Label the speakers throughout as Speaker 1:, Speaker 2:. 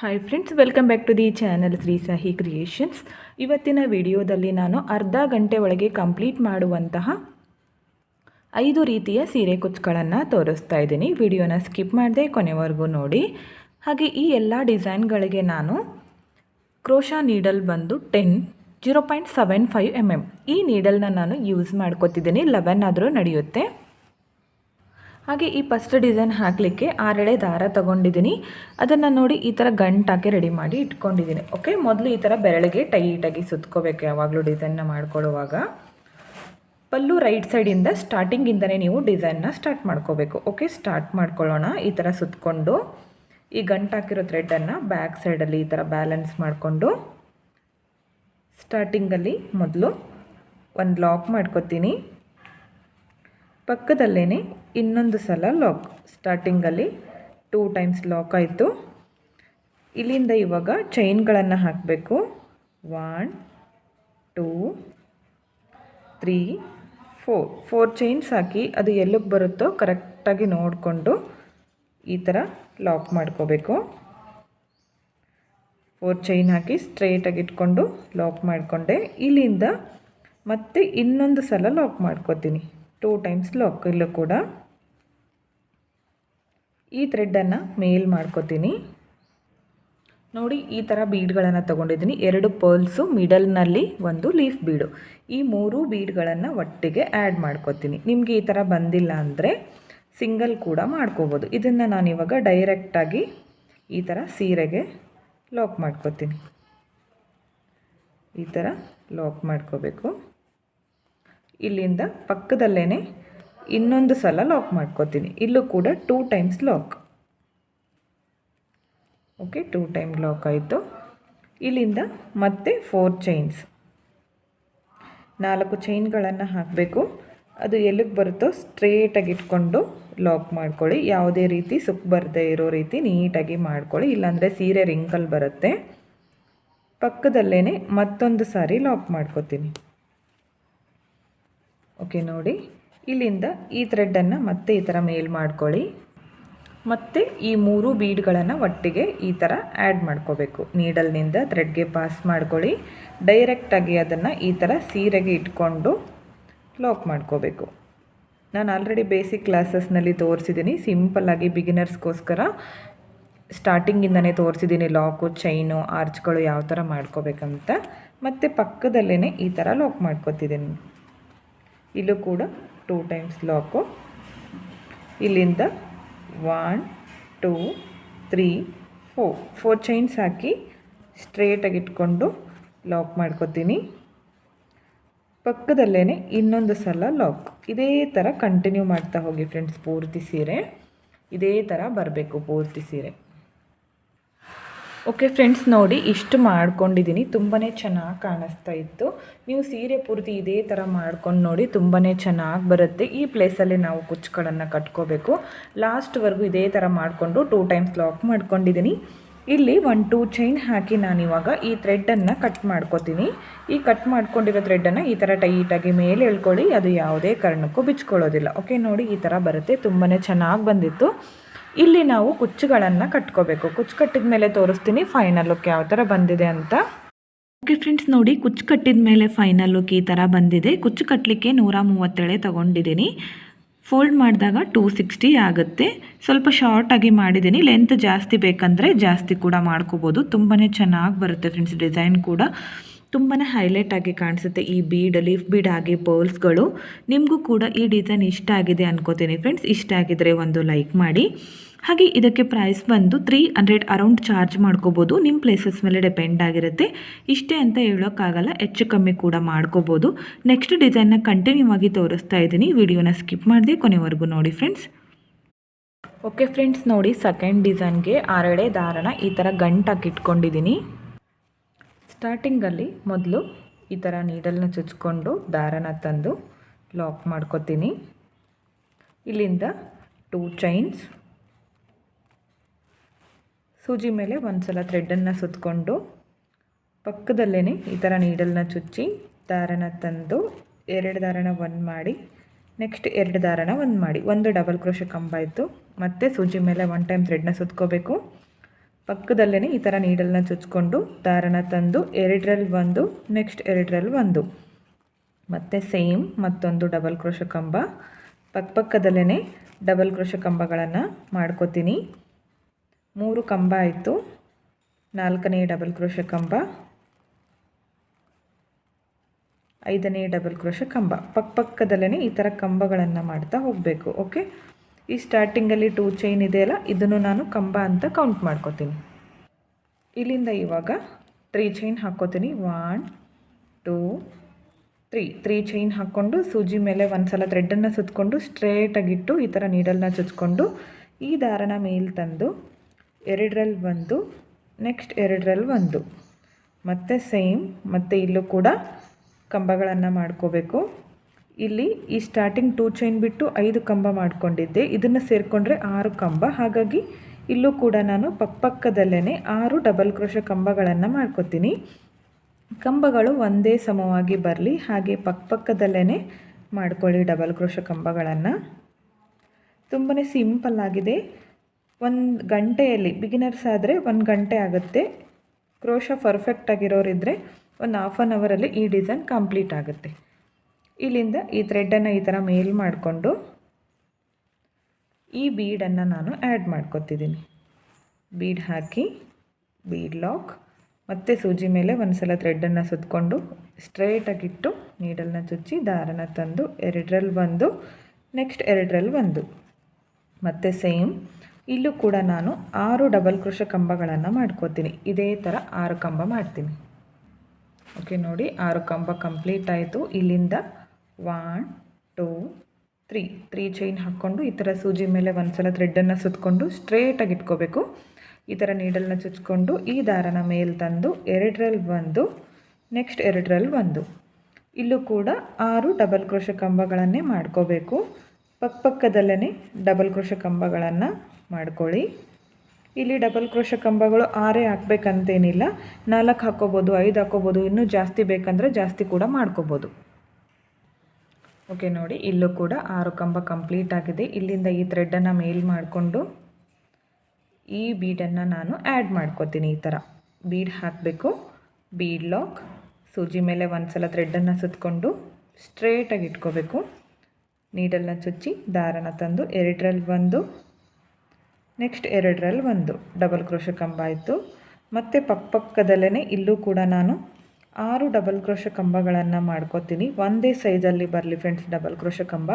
Speaker 1: Hi friends welcome back to the channel Shri Sahi creations ಇವತ್ತಿನ ವಿಡಿಯೋದಲ್ಲಿ ನಾನು ಅರ್ಧ ಗಂಟೆ ಒಳಗೆ ಕಂಪ್ಲೀಟ್ ಮಾಡುವಂತಹ ಐದು ರೀತಿಯ ಸೀರೆ ಕುಚ್ಚುಗಳನ್ನು ತೋರಿಸ್ತಾ ಇದ್ದೀನಿ. ವಿಡಿಯೋನ ಸ್ಕಿಪ್ ಮಾಡದೆ ಕೊನೆವರೆಗೂ ನೋಡಿ. ಹಾಗೆ ಈ ಎಲ್ಲ ಡಿಸೈನ್ಗಳಿಗೆ ನಾನು ಕ್ರೋಶಾ ನೀಡಲ್ ಬಂದು ten zero point seven five M M ಈ ನೀಡಲ್ನ ನಾನು ಯೂಸ್ ಮಾಡ್ಕೋತಿದ್ದೀನಿ. ಲೆವೆನ್ ಆದರೂ ನಡೆಯುತ್ತೆ. ಹಾಗೆ ಈ ಫಸ್ಟ್ ಡಿಸೈನ್ ಹಾಕಲಿಕ್ಕೆ ಆರೆಳೆ ದಾರ ತಗೊಂಡಿದ್ದೀನಿ. ಅದನ್ನು ನೋಡಿ ಈ ಥರ ಗಂಟಾಕಿ ರೆಡಿ ಮಾಡಿ ಇಟ್ಕೊಂಡಿದ್ದೀನಿ. ಓಕೆ ಮೊದಲು ಈ ಥರ ಬೆರಳಿಗೆ ಟೈಟಾಗಿ ಸುತ್ಕೋಬೇಕು ಯಾವಾಗಲೂ ಡಿಸೈನ್ನ ಮಾಡ್ಕೊಳ್ಳುವಾಗ. ಪಲ್ಲು ರೈಟ್ ಸೈಡಿಂದ ಸ್ಟಾರ್ಟಿಂಗಿಂದನೇ ನೀವು ಡಿಸೈನ್ನ ಸ್ಟಾರ್ಟ್ ಮಾಡ್ಕೋಬೇಕು. ಓಕೆ ಸ್ಟಾರ್ಟ್ ಮಾಡ್ಕೊಳ್ಳೋಣ ಈ ಥರ ಸುತ್ತಕೊಂಡು ಈ ಗಂಟಾಕಿರೋ ಥ್ರೆಡನ್ನು ಬ್ಯಾಕ್ ಸೈಡಲ್ಲಿ ಈ ಥರ ಬ್ಯಾಲೆನ್ಸ್ ಮಾಡಿಕೊಂಡು. ಸ್ಟಾರ್ಟಿಂಗಲ್ಲಿ ಮೊದಲು ಒಂದು ಲಾಕ್ ಮಾಡ್ಕೊತೀನಿ. ಪಕ್ಕದಲ್ಲೇ ಇನ್ನೊಂದು ಸಲ ಲಾಕ್ ಸ್ಟಾರ್ಟಿಂಗಲ್ಲಿ ಟೂ ಟೈಮ್ಸ್ ಲಾಕ್ ಆಯಿತು. ಇಲ್ಲಿಂದ ಇವಾಗ ಚೈನ್ಗಳನ್ನು ಹಾಕಬೇಕು. One two three four four chains ಹಾಕಿ ಅದು ಎಲ್ಲಿಗೆ ಬರುತ್ತೋ ಕರೆಕ್ಟಾಗಿ ನೋಡಿಕೊಂಡು ಈ ಥರ ಲಾಕ್ ಮಾಡ್ಕೋಬೇಕು. ಫೋರ್ ಚೈನ್ ಹಾಕಿ ಸ್ಟ್ರೈಟಾಗಿ ಇಟ್ಕೊಂಡು ಲಾಕ್ ಮಾಡಿಕೊಂಡೆ. ಇಲ್ಲಿಂದ ಮತ್ತೆ ಇನ್ನೊಂದು ಸಲ ಲಾಕ್ ಮಾಡ್ಕೋತೀನಿ. ಟೂ ಟೈಮ್ಸ್ ಲಾಕ್ ಇಲ್ಲೂ ಕೂಡ. ಈ ಥ್ರೆಡ್ಡನ್ನು ಮೇಲ್ ಮಾಡ್ಕೋತೀನಿ. ನೋಡಿ, ಈ ಥರ ಬೀಡ್ಗಳನ್ನು ತಗೊಂಡಿದ್ದೀನಿ. ಎರಡು ಪರ್ಲ್ಸು ಮಿಡಲ್ನಲ್ಲಿ ಒಂದು ಲೀಫ್ ಬೀಡು ಈ ಮೂರು ಬೀಡ್ಗಳನ್ನು ಒಟ್ಟಿಗೆ ಆ್ಯಡ್ ಮಾಡ್ಕೋತೀನಿ. ನಿಮಗೆ ಈ ಥರ ಬಂದಿಲ್ಲ ಅಂದರೆ ಸಿಂಗಲ್ ಕೂಡ ಮಾಡ್ಕೋಬೋದು. ಇದನ್ನು ನಾನಿವಾಗ ಡೈರೆಕ್ಟಾಗಿ ಈ ಥರ ಸೀರೆಗೆ ಲಾಕ್ ಮಾಡ್ಕೋತೀನಿ. ಈ ಥರ ಲಾಕ್ ಮಾಡ್ಕೋಬೇಕು. ಇಲ್ಲಿಂದ ಪಕ್ಕದಲ್ಲೇ ಇನ್ನೊಂದು ಸಲ ಲಾಕ್ ಮಾಡ್ಕೋತೀನಿ. ಇಲ್ಲೂ ಕೂಡ two times lock. Okay two time lock ಆಯಿತು. ಇಲ್ಲಿಂದ ಮತ್ತೆ ಫೋರ್ ಚೈನ್ಸ್. ನಾಲ್ಕು ಚೈನ್ಗಳನ್ನು ಹಾಕಬೇಕು. ಅದು ಎಲ್ಲಿಗೆ ಬರುತ್ತೋ ಸ್ಟ್ರೇಟಾಗಿ ಇಟ್ಕೊಂಡು ಲಾಕ್ ಮಾಡ್ಕೊಳ್ಳಿ. ಯಾವುದೇ ರೀತಿ ಸುಕ್ ಬರದೇ ಇರೋ ರೀತಿ ನೀಟಾಗಿ ಮಾಡ್ಕೊಳ್ಳಿ. ಇಲ್ಲಾಂದರೆ ಸೀರೆ ರಿಂಕಲ್ ಬರುತ್ತೆ. ಪಕ್ಕದಲ್ಲೇ ಮತ್ತೊಂದು ಸಾರಿ ಲಾಕ್ ಮಾಡ್ಕೋತೀನಿ. ಓಕೆ ನೋಡಿ. ಇಲ್ಲಿಂದ ಈ ಥ್ರೆಡ್ಡನ್ನು ಮತ್ತೆ ಈ ಥರ ಮೇಲ್ ಮಾಡ್ಕೊಳ್ಳಿ. ಮತ್ತು ಈ ಮೂರು ಬೀಡ್ಗಳನ್ನು ಒಟ್ಟಿಗೆ ಈ ಥರ ಆ್ಯಡ್ ಮಾಡ್ಕೋಬೇಕು. ನೀಡಲ್ನಿಂದ ಥ್ರೆಡ್ಗೆ ಪಾಸ್ ಮಾಡ್ಕೊಳ್ಳಿ. ಡೈರೆಕ್ಟಾಗಿ ಅದನ್ನು ಈ ಥರ ಸೀರೆಗೆ ಇಟ್ಕೊಂಡು ಲಾಕ್ ಮಾಡ್ಕೋಬೇಕು. ನಾನು ಆಲ್ರೆಡಿ ಬೇಸಿಕ್ ಕ್ಲಾಸಸ್ನಲ್ಲಿ ತೋರಿಸಿದ್ದೀನಿ ಸಿಂಪಲ್ಲಾಗಿ ಬಿಗಿನರ್ಸ್ಗೋಸ್ಕರ ಸ್ಟಾರ್ಟಿಂಗಿಂದನೇ ತೋರಿಸಿದ್ದೀನಿ ಲಾಕು ಚೈನು ಆರ್ಚ್ಗಳು ಯಾವ ಥರ ಮಾಡ್ಕೋಬೇಕಂತ. ಮತ್ತು ಪಕ್ಕದಲ್ಲೇ ಈ ಥರ ಲಾಕ್ ಮಾಡ್ಕೋತಿದ್ದೀನಿ ಇಲ್ಲೂ ಕೂಡ ಟೂ ಟೈಮ್ಸ್ ಲಾಕು. ಇಲ್ಲಿಂದ one, two, three, four. Four chains ಹಾಕಿ ಸ್ಟ್ರೇಟಾಗಿ ಇಟ್ಕೊಂಡು ಲಾಕ್ ಮಾಡ್ಕೋತೀನಿ. ಪಕ್ಕದಲ್ಲೇ ಇನ್ನೊಂದು ಸಲ ಲಾಕ್. ಇದೇ ಥರ ಕಂಟಿನ್ಯೂ ಮಾಡ್ತಾ ಹೋಗಿ ಫ್ರೆಂಡ್ಸ್ ಪೂರ್ತಿ ಸೀರೆ. ಇದೇ ಥರ ಬರಬೇಕು ಪೂರ್ತಿ ಸೀರೆ. ಓಕೆ ಫ್ರೆಂಡ್ಸ್, ನೋಡಿ ಇಷ್ಟು ಮಾಡ್ಕೊಂಡಿದ್ದೀನಿ. ತುಂಬಾ ಚೆನ್ನಾಗಿ ಕಾಣಿಸ್ತಾ ಇತ್ತು. ನೀವು ಸೀರೆ ಪೂರ್ತಿ ಇದೇ ಥರ ಮಾಡ್ಕೊಂಡು ನೋಡಿ ತುಂಬಾ ಚೆನ್ನಾಗಿ ಬರುತ್ತೆ. ಈ ಪ್ಲೇಸಲ್ಲಿ ನಾವು ಕುಚ್ಚುಗಳನ್ನು ಕಟ್ಕೋಬೇಕು. ಲಾಸ್ಟ್ವರೆಗೂ ಇದೇ ಥರ ಮಾಡಿಕೊಂಡು ಟೂ ಟೈಮ್ಸ್ ಲಾಕ್ ಮಾಡ್ಕೊಂಡಿದ್ದೀನಿ. ಇಲ್ಲಿ ಒನ್ ಟೂ ಚೈನ್ ಹಾಕಿ ನಾನು ಇವಾಗ ಈ ಥ್ರೆಡ್ಡನ್ನು ಕಟ್ ಮಾಡ್ಕೋತೀನಿ. ಈ ಕಟ್ ಮಾಡ್ಕೊಂಡಿರೋ ಥ್ರೆಡ್ಡನ್ನು ಈ ಥರ ಟೈಟಾಗಿ ಮೇಲೆ ಎಳ್ಕೊಳ್ಳಿ. ಅದು ಯಾವುದೇ ಕಾರಣಕ್ಕೂ ಬಿಚ್ಕೊಳ್ಳೋದಿಲ್ಲ. ಓಕೆ ನೋಡಿ ಈ ಥರ ಬರುತ್ತೆ. ತುಂಬಾ ಚೆನ್ನಾಗಿ ಬಂದಿತ್ತು. ಇಲ್ಲಿ ನಾವು ಕುಚ್ಚುಗಳನ್ನು ಕಟ್ಕೋಬೇಕು. ಕುಚ್ಚು ಕಟ್ಟಿದ ಮೇಲೆ ತೋರಿಸ್ತೀನಿ ಫೈನಲ್ ಲುಕ್ ಯಾವ ಥರ ಬಂದಿದೆ ಅಂತ. ಓಕೆ ಫ್ರೆಂಡ್ಸ್ ನೋಡಿ ಕುಚ್ಚು ಕಟ್ಟಿದ ಮೇಲೆ ಫೈನಲ್ ಲುಕ್ ಈ ಥರ ಬಂದಿದೆ. ಕುಚ್ಚು ಕಟ್ಟಲಿಕ್ಕೆ ನೂರ ಮೂವತ್ತೇಳೆ ತೊಗೊಂಡಿದ್ದೀನಿ. ಫೋಲ್ಡ್ ಮಾಡಿದಾಗ ಟೂ ಸಿಕ್ಸ್ಟಿ ಆಗುತ್ತೆ. ಸ್ವಲ್ಪ ಶಾರ್ಟಾಗಿ ಮಾಡಿದ್ದೀನಿ. ಲೆಂತ್ ಜಾಸ್ತಿ ಬೇಕಂದರೆ ಜಾಸ್ತಿ ಕೂಡ ಮಾಡ್ಕೋಬೋದು. ತುಂಬಾ ಚೆನ್ನಾಗಿ ಬರುತ್ತೆ ಫ್ರೆಂಡ್ಸ್ ಡಿಸೈನ್ ಕೂಡ. ತುಂಬಾ ಆಗಿ ಕಾಣಿಸುತ್ತೆ ಈ ಬೀಡ್ ಲೀಫ್ ಬೀಡ್ ಆಗಿ ಪರ್ಲ್ಸ್ಗಳು ನಿಮಗೂ ಕೂಡ ಈ ಡಿಸೈನ್ ಇಷ್ಟ ಆಗಿದೆ ಅನ್ಕೋತೀನಿ ಫ್ರೆಂಡ್ಸ್ ಇಷ್ಟ ಆಗಿದ್ರೆ ಒಂದು ಲೈಕ್ ಮಾಡಿ. ಹಾಗೆ ಇದಕ್ಕೆ ಪ್ರೈಸ್ ಬಂದು ತ್ರೀ ಹಂಡ್ರೆಡ್ ಅರೌಂಡ್ ಚಾರ್ಜ್ ಮಾಡ್ಕೋಬೋದು. ನಿಮ್ಮ ಪ್ಲೇಸಸ್ ಮೇಲೆ ಡಿಪೆಂಡ್ ಆಗಿರುತ್ತೆ. ಇಷ್ಟೇ ಅಂತ ಹೇಳೋಕ್ಕಾಗಲ್ಲ, ಹೆಚ್ಚು ಕಮ್ಮಿ ಕೂಡ ಮಾಡ್ಕೋಬೋದು. ನೆಕ್ಸ್ಟ್ ಡಿಸೈನ್ನ ಕಂಟಿನ್ಯೂ ಆಗಿ ತೋರಿಸ್ತಾ ಇದ್ದೀನಿ. ವಿಡಿಯೋನ ಸ್ಕಿಪ್ ಮಾಡಿದೆ ಕೊನೆವರೆಗೂ ನೋಡಿ ಫ್ರೆಂಡ್ಸ್ ಓಕೆ ಫ್ರೆಂಡ್ಸ್ ನೋಡಿ ಸೆಕೆಂಡ್ ಡಿಸೈನ್ಗೆ ಆರಳೆ ದಾರನ ಈ ಥರ ಗಂಟಾಗಿ ಇಟ್ಕೊಂಡಿದ್ದೀನಿ. ಸ್ಟಾರ್ಟಿಂಗಲ್ಲಿ ಮೊದಲು ಈ ಥರ ನೀಡಲ್ನ ಚುಚ್ಕೊಂಡು ದಾರನ ತಂದು ಲಾಕ್ ಮಾಡ್ಕೊತೀನಿ. ಇಲ್ಲಿಂದ ಟೂ ಚೈನ್ಸ್ ಸೂಜಿ ಮೇಲೆ ಒಂದು ಸಲ ಥ್ರೆಡ್ಡನ್ನು ಸುತ್ತಕೊಂಡು ಪಕ್ಕದಲ್ಲೇ ಈ ಥರ ನೀಡಲ್ನ ಚುಚ್ಚಿ ದಾರನ ತಂದು ಎರಡು ದಾರನ ಒಂದು ಮಾಡಿ ನೆಕ್ಸ್ಟ್ ಎರಡು ದಾರನ ಒಂದು ಮಾಡಿ. ಒಂದು ಡಬಲ್ ಕ್ರೋಶ ಕಂಬ ಇತ್ತು. ಮತ್ತು ಸೂಜಿ ಮೇಲೆ ಒನ್ ಟೈಮ್ ಥ್ರೆಡ್ನ ಸುತ್ಕೋಬೇಕು. ಪಕ್ಕದಲ್ಲೇ ಈ ಥರ ನೀಡಲ್ನ ಚುಚ್ಕೊಂಡು ದಾರನ ತಂದು ಎರಡರಲ್ಲಿ ಒಂದು ನೆಕ್ಸ್ಟ್ ಎರಡರಲ್ಲಿ ಒಂದು. ಮತ್ತು ಸೇಮ್ ಮತ್ತೊಂದು ಡಬಲ್ ಕ್ರೋಶ ಕಂಬ. ಪಕ್ಕಪಕ್ಕದಲ್ಲೇ ಡಬಲ್ ಕ್ರೋಶ ಕಂಬಗಳನ್ನು ಮಾಡ್ಕೋತೀನಿ. ಮೂರು ಕಂಬ ಆಯಿತು. ನಾಲ್ಕನೇ ಡಬಲ್ ಕ್ರೋಶ ಕಂಬ. ಐದನೇ ಡಬಲ್ ಕ್ರೋಶ ಕಂಬ. ಪಕ್ಕಪಕ್ಕದಲ್ಲೇ ಈ ಥರ ಕಂಬಗಳನ್ನು ಮಾಡ್ತಾ ಹೋಗಬೇಕು ಓಕೆ ಈ ಸ್ಟಾರ್ಟಿಂಗಲ್ಲಿ ಟೂ ಚೈನ್ ಇದೆಯಲ್ಲ ಇದನ್ನು ನಾನು ಕಂಬ ಅಂತ ಕೌಂಟ್ ಮಾಡ್ಕೋತೀನಿ. ಇಲ್ಲಿಂದ ಇವಾಗ three chain ಹಾಕ್ಕೋತೀನಿ. One two three three chain ಹಾಕ್ಕೊಂಡು ಸೂಜಿ ಮೇಲೆ ಒಂದು ಸಲ ಥ್ರೆಡ್ಡನ್ನು ಸುತ್ತಕೊಂಡು ಸ್ಟ್ರೇಟಾಗಿಟ್ಟು ಈ ಥರ ನೀಡಲ್ನ ಚುಚ್ಕೊಂಡು ಈ ದಾರನ ಮೇಲೆ ತಂದು ಎರಡರಲ್ಲಿ ಒಂದು ನೆಕ್ಸ್ಟ್ ಎರಡರಲ್ಲಿ ಒಂದು. ಮತ್ತು ಸೇಮ್ ಮತ್ತು ಇಲ್ಲೂ ಕೂಡ ಕಂಬಗಳನ್ನು ಮಾಡ್ಕೋಬೇಕು. ಇಲ್ಲಿ ಈ ಸ್ಟಾರ್ಟಿಂಗ್ ಟೂ ಚೈನ್ ಬಿಟ್ಟು ಐದು ಕಂಬ ಮಾಡ್ಕೊಂಡಿದ್ದೆ. ಇದನ್ನು ಸೇರಿಕೊಂಡ್ರೆ ಆರು ಕಂಬ. ಹಾಗಾಗಿ ಇಲ್ಲೂ ಕೂಡ ನಾನು ಪಕ್ಕಪಕ್ಕದಲ್ಲೇ ಆರು ಡಬಲ್ ಕ್ರೋಶ ಕಂಬಗಳನ್ನು ಮಾಡ್ಕೋತೀನಿ. ಕಂಬಗಳು ಒಂದೇ ಸಮವಾಗಿ ಬರಲಿ, ಹಾಗೆ ಪಕ್ಕಪಕ್ಕದಲ್ಲೇ ಮಾಡ್ಕೊಳ್ಳಿ ಡಬಲ್ ಕ್ರೋಶ ಕಂಬಗಳನ್ನು. ತುಂಬಾ ಸಿಂಪಲ್ ಆಗಿದೆ. ಒಂದು ಗಂಟೆಯಲ್ಲಿ ಬಿಗಿನರ್ಸ್ ಆದರೆ ಒಂದು ಗಂಟೆ ಆಗುತ್ತೆ. ಕ್ರೋಶ ಪರ್ಫೆಕ್ಟ್ ಆಗಿರೋರಿದ್ದರೆ ಒಂದು ಹಾಫ್ ಆನ್ ಅವರಲ್ಲಿ ಈ ಡಿಸೈನ್ ಕಂಪ್ಲೀಟ್ ಆಗುತ್ತೆ. ಇಲ್ಲಿಂದ ಈ ಥ್ರೆಡ್ಡನ್ನು ಈ ಥರ ಮೇಲ್ ಮಾಡಿಕೊಂಡು ಈ ಬೀಡನ್ನು ನಾನು ಆ್ಯಡ್ ಮಾಡ್ಕೊತಿದ್ದೀನಿ. ಬೀಡ್ ಹಾಕಿ ಬೀಡ್ ಲಾಕ್ ಮತ್ತೆ ಸೂಜಿ ಮೇಲೆ ಒಂದು ಸಲ ಥ್ರೆಡ್ಡನ್ನು ಸುತ್ತಕೊಂಡು ಸ್ಟ್ರೇಟಾಗಿಟ್ಟು ನೀಡಲ್ನ ಚುಚ್ಚಿ ದಾರನ ತಂದು ಎರಡರಲ್ಲಿ ಒಂದು ನೆಕ್ಸ್ಟ್ ಎರಡರಲ್ಲಿ ಒಂದು ಮತ್ತೆ ಸೇಮ್ ಇಲ್ಲೂ ಕೂಡ ನಾನು ಆರು ಡಬಲ್ ಕೃಷ ಕಂಬಗಳನ್ನು ಮಾಡ್ಕೋತೀನಿ. ಇದೇ ಥರ ಆರು ಕಂಬ ಮಾಡ್ತೀನಿ. ಓಕೆ ನೋಡಿ ಆರು ಕಂಬ ಕಂಪ್ಲೀಟ್ ಆಯಿತು. ಇಲ್ಲಿಂದ one two three three chain ಹಾಕ್ಕೊಂಡು ಈ ಥರ ಸೂಜಿ ಮೇಲೆ ಒಂದು ಸಲ ಥ್ರೆಡ್ಡನ್ನು ಸುತ್ತಕೊಂಡು ಸ್ಟ್ರೇಟಾಗಿ ಇಟ್ಕೋಬೇಕು. ಈ ಥರ ನೀಡಲ್ನ ಚುಚ್ಕೊಂಡು ಈ ದಾರನ ಮೇಲೆ ತಂದು ಎರಡರಲ್ಲಿ ಒಂದು ನೆಕ್ಸ್ಟ್ ಎರಡರಲ್ಲಿ ಒಂದು. ಇಲ್ಲೂ ಕೂಡ ಆರು ಡಬಲ್ ಕ್ರೋಶ ಕಂಬಗಳನ್ನೇ ಮಾಡ್ಕೋಬೇಕು. ಪಕ್ಕಪಕ್ಕದಲ್ಲೇ ಡಬಲ್ ಕ್ರೋಶ ಕಂಬಗಳನ್ನು ಮಾಡ್ಕೊಳ್ಳಿ. ಇಲ್ಲಿ ಡಬಲ್ ಕ್ರೋಶ ಕಂಬಗಳು ಆರೇ ಹಾಕ್ಬೇಕಂತೇನಿಲ್ಲ. ನಾಲ್ಕು ಹಾಕ್ಕೋಬೋದು, ಐದು ಹಾಕ್ಕೋಬೋದು, ಇನ್ನೂ ಜಾಸ್ತಿ ಬೇಕಂದರೆ ಜಾಸ್ತಿ ಕೂಡ ಮಾಡ್ಕೋಬೋದು. ಓಕೆ ನೋಡಿ, ಇಲ್ಲೂ ಕೂಡ ಆರು ಕಂಬ ಕಂಪ್ಲೀಟ್ ಆಗಿದೆ. ಇಲ್ಲಿಂದ ಈ ಥ್ರೆಡ್ಡನ್ನು ಮೇಲ್ ಮಾಡಿಕೊಂಡು ಈ ಬೀಡನ್ನು ನಾನು ಆ್ಯಡ್ ಮಾಡ್ಕೋತೀನಿ ಈ ಥರ ಬೀಡ್ ಹಾಕಬೇಕು ಬೀಡ್ ಲಾಕ್ ಸೂಜಿ ಮೇಲೆ ಒಂದು ಸಲ ಥ್ರೆಡ್ಡನ್ನು ಸುತ್ತಕೊಂಡು ಸ್ಟ್ರೇಟಾಗಿ ಇಟ್ಕೋಬೇಕು. ನೀಡಲ್ನ ಚುಚ್ಚಿ, ದಾರನ ತಂದು, ಎರಡರಲ್ಲಿ ಒಂದು ನೆಕ್ಸ್ಟ್ ಎರಡರಲ್ಲಿ ಒಂದು ಡಬಲ್ ಕ್ರೋಶ ಕಂಬ ಆಯಿತು ಮತ್ತು ಪಕ್ಕಪಕ್ಕದಲ್ಲೇ ಇಲ್ಲೂ ಕೂಡ ನಾನು ಆರು ಡಬಲ್ ಕ್ರೋಶ ಕಂಬಗಳನ್ನು ಮಾಡ್ಕೋತೀನಿ. ಒಂದೇ ಸೈಜಲ್ಲಿ ಬರಲಿ ಫ್ರೆಂಡ್ಸ್ ಡಬಲ್ ಕ್ರೋಶ ಕಂಬ.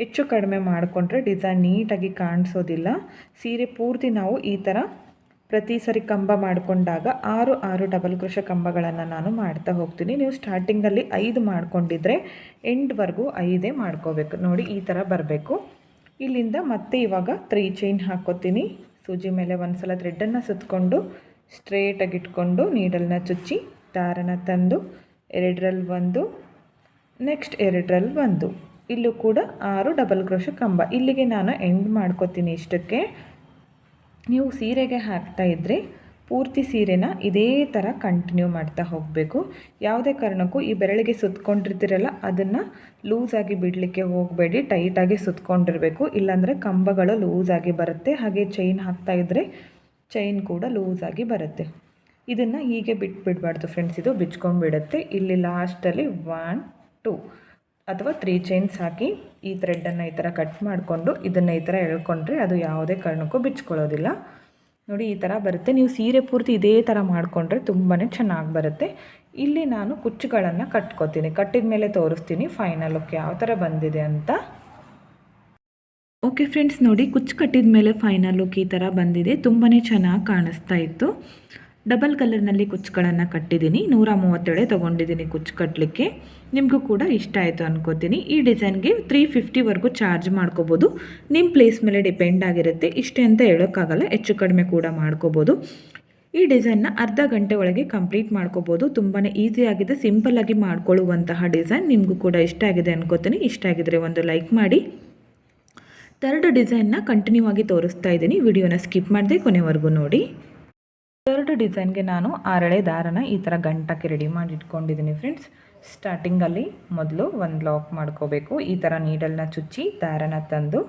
Speaker 1: ಹೆಚ್ಚು ಕಡಿಮೆ ಮಾಡಿಕೊಂಡ್ರೆ ಡಿಸೈನ್ ನೀಟಾಗಿ ಕಾಣಿಸೋದಿಲ್ಲ. ಸೀರೆ ಪೂರ್ತಿ ನಾವು ಈ ಥರ ಪ್ರತಿ ಸರಿ ಕಂಬ ಮಾಡಿಕೊಂಡಾಗ ಆರು ಆರು ಡಬಲ್ ಕ್ರೋಶ ಕಂಬಗಳನ್ನು ನಾನು ಮಾಡ್ತಾ ಹೋಗ್ತೀನಿ. ನೀವು ಸ್ಟಾರ್ಟಿಂಗಲ್ಲಿ ಐದು ಮಾಡ್ಕೊಂಡಿದ್ರೆ ಎಂಡ್ವರೆಗೂ ಐದೇ ಮಾಡ್ಕೋಬೇಕು. ನೋಡಿ ಈ ಥರ ಬರಬೇಕು. ಇಲ್ಲಿಂದ ಮತ್ತೆ ಇವಾಗ ತ್ರೀ ಚೈನ್ ಹಾಕೋತೀನಿ ಸೂಜಿ ಮೇಲೆ ಒಂದು ಸಲ ಥ್ರೆಡ್ಡನ್ನು ಸುತ್ತಕೊಂಡು ಸ್ಟ್ರೇಟಾಗಿ ಇಟ್ಕೊಂಡು ನೀಡಲ್ನ ಚುಚ್ಚಿ ದಾರನ ತಂದು ಎರಡರಲ್ಲಿ ಒಂದು ನೆಕ್ಸ್ಟ್ ಎರಡರಲ್ಲಿ ಒಂದು. ಇಲ್ಲೂ ಕೂಡ ಆರು ಡಬಲ್ ಕ್ರೋಶ ಕಂಬ. ಇಲ್ಲಿಗೆ ನಾನು ಎಂಡ್ ಮಾಡ್ಕೋತೀನಿ ಇಷ್ಟಕ್ಕೆ. ನೀವು ಸೀರೆಗೆ ಹಾಕ್ತಾ ಪೂರ್ತಿ ಸೀರೆನ ಇದೇ ಥರ ಕಂಟಿನ್ಯೂ ಮಾಡ್ತಾ ಹೋಗಬೇಕು. ಯಾವುದೇ ಕಾರಣಕ್ಕೂ ಈ ಬೆರಳಿಗೆ ಸುತ್ತಕೊಂಡಿರ್ತೀರಲ್ಲ ಅದನ್ನು ಲೂಸಾಗಿ ಬಿಡಲಿಕ್ಕೆ ಹೋಗಬೇಡಿ ಟೈಟಾಗಿ ಸುತ್ತಕೊಂಡಿರಬೇಕು ಇಲ್ಲಾಂದರೆ ಕಂಬಗಳು ಲೂಸಾಗಿ ಬರುತ್ತೆ. ಹಾಗೆ ಚೈನ್ ಹಾಕ್ತಾ ಇದ್ದರೆ ಚೈನ್ ಕೂಡ ಲೂಸಾಗಿ ಬರುತ್ತೆ. ಇದನ್ನು ಹೀಗೆ ಬಿಟ್ಬಿಡಬಾರ್ದು ಫ್ರೆಂಡ್ಸ್ ಇದು ಬಿಚ್ಕೊಂಡ್ಬಿಡುತ್ತೆ. ಇಲ್ಲಿ ಲಾಸ್ಟಲ್ಲಿ ಒನ್ ಟು ಅಥವಾ ತ್ರೀ ಚೈನ್ಸ್ ಹಾಕಿ ಈ ಥ್ರೆಡ್ಡನ್ನು ಈ ಥರ ಕಟ್ ಮಾಡಿಕೊಂಡು ಇದನ್ನು ಈ ಥರ ಎಳ್ಕೊಂಡ್ರೆ ಅದು ಯಾವುದೇ ಕಾರಣಕ್ಕೂ ಬಿಚ್ಕೊಳ್ಳೋದಿಲ್ಲ. ನೋಡಿ, ಈ ಥರ ಬರುತ್ತೆ. ನೀವು ಸೀರೆ ಪೂರ್ತಿ ಇದೇ ಥರ ಮಾಡಿಕೊಂಡ್ರೆ ತುಂಬಾ ಚೆನ್ನಾಗಿ ಬರುತ್ತೆ. ಇಲ್ಲಿ ನಾನು ಕುಚ್ಚುಗಳನ್ನು ಕಟ್ಕೋತೀನಿ. ಕಟ್ಟಿದ ಮೇಲೆ ತೋರಿಸ್ತೀನಿ ಫೈನಲ್. ಓಕೆ, ಯಾವ ಥರ ಬಂದಿದೆ ಅಂತ. ಓಕೆ ಫ್ರೆಂಡ್ಸ್, ನೋಡಿ, ಕುಚ್ಚು ಕಟ್ಟಿದ ಮೇಲೆ ಫೈನಲ್. ಲುಕ್ ಈ ಥರ ಬಂದಿದೆ. ತುಂಬಾ ಚೆನ್ನಾಗಿ ಕಾಣಿಸ್ತಾ ಇತ್ತು. ಡಬಲ್ ಕಲರ್ನಲ್ಲಿ ಕುಚ್ಚುಗಳನ್ನು ಕಟ್ಟಿದ್ದೀನಿ. ನೂರ ಮೂವತ್ತೇಳೆ ತೊಗೊಂಡಿದ್ದೀನಿ ಕುಚ್ಚು ಕಟ್ಟಲಿಕ್ಕೆ ನಿಮಗೂ ಕೂಡ ಇಷ್ಟ ಆಯಿತು ಅನ್ಕೋತೀನಿ. ಈ ಡಿಸೈನ್ಗೆ ತ್ರೀ ಫಿಫ್ಟಿವರೆಗೂ ಚಾರ್ಜ್ ಮಾಡ್ಕೋಬೋದು. ನಿಮ್ಮ ಪ್ಲೇಸ್ ಮೇಲೆ ಡಿಪೆಂಡ್ ಆಗಿರುತ್ತೆ. ಇಷ್ಟೇ ಅಂತ ಹೇಳೋಕ್ಕಾಗಲ್ಲ, ಹೆಚ್ಚು ಕಡಿಮೆ ಕೂಡ ಮಾಡ್ಕೋಬೋದು. ಈ ಡಿಸೈನ್ನ ಅರ್ಧ ಗಂಟೆ ಒಳಗೆ ಕಂಪ್ಲೀಟ್ ಮಾಡ್ಕೋಬೋದು. ತುಂಬಾ ಈಸಿಯಾಗಿದೆ ಸಿಂಪಲ್ಲಾಗಿ ಮಾಡ್ಕೊಳ್ಳುವಂತಹ ಡಿಸೈನ್. ನಿಮಗೂ ಕೂಡ ಇಷ್ಟ ಆಗಿದೆ ಅನ್ಕೋತೀನಿ. ಇಷ್ಟ ಆಗಿದರೆ ಒಂದು ಲೈಕ್ ಮಾಡಿ. ಥರ್ಡ್ ಡಿಸೈನ್ನ ಕಂಟಿನ್ಯೂ ಆಗಿ ತೋರಿಸ್ತಾ ಇದ್ದೀನಿ. ವಿಡಿಯೋನ ಸ್ಕಿಪ್ ಮಾಡಿದೆ ಕೊನೆವರೆಗೂ ನೋಡಿ. ಥರ್ಡ್ ಡಿಸೈನ್ಗೆ ನಾನು ಆರಳೆ ದಾರನ ಈ ಥರ ಗಂಟಕ್ಕೆ ರೆಡಿ ಮಾಡಿ ಇಟ್ಕೊಂಡಿದ್ದೀನಿ ಫ್ರೆಂಡ್ಸ್ ಸ್ಟಾರ್ಟಿಂಗಲ್ಲಿ ಮೊದಲು ಒಂದು ಲಾಕ್ ಮಾಡ್ಕೋಬೇಕು. ಈ ಥರ ನೀಡಲ್ನ ಚುಚ್ಚಿ ದಾರನ ತಂದು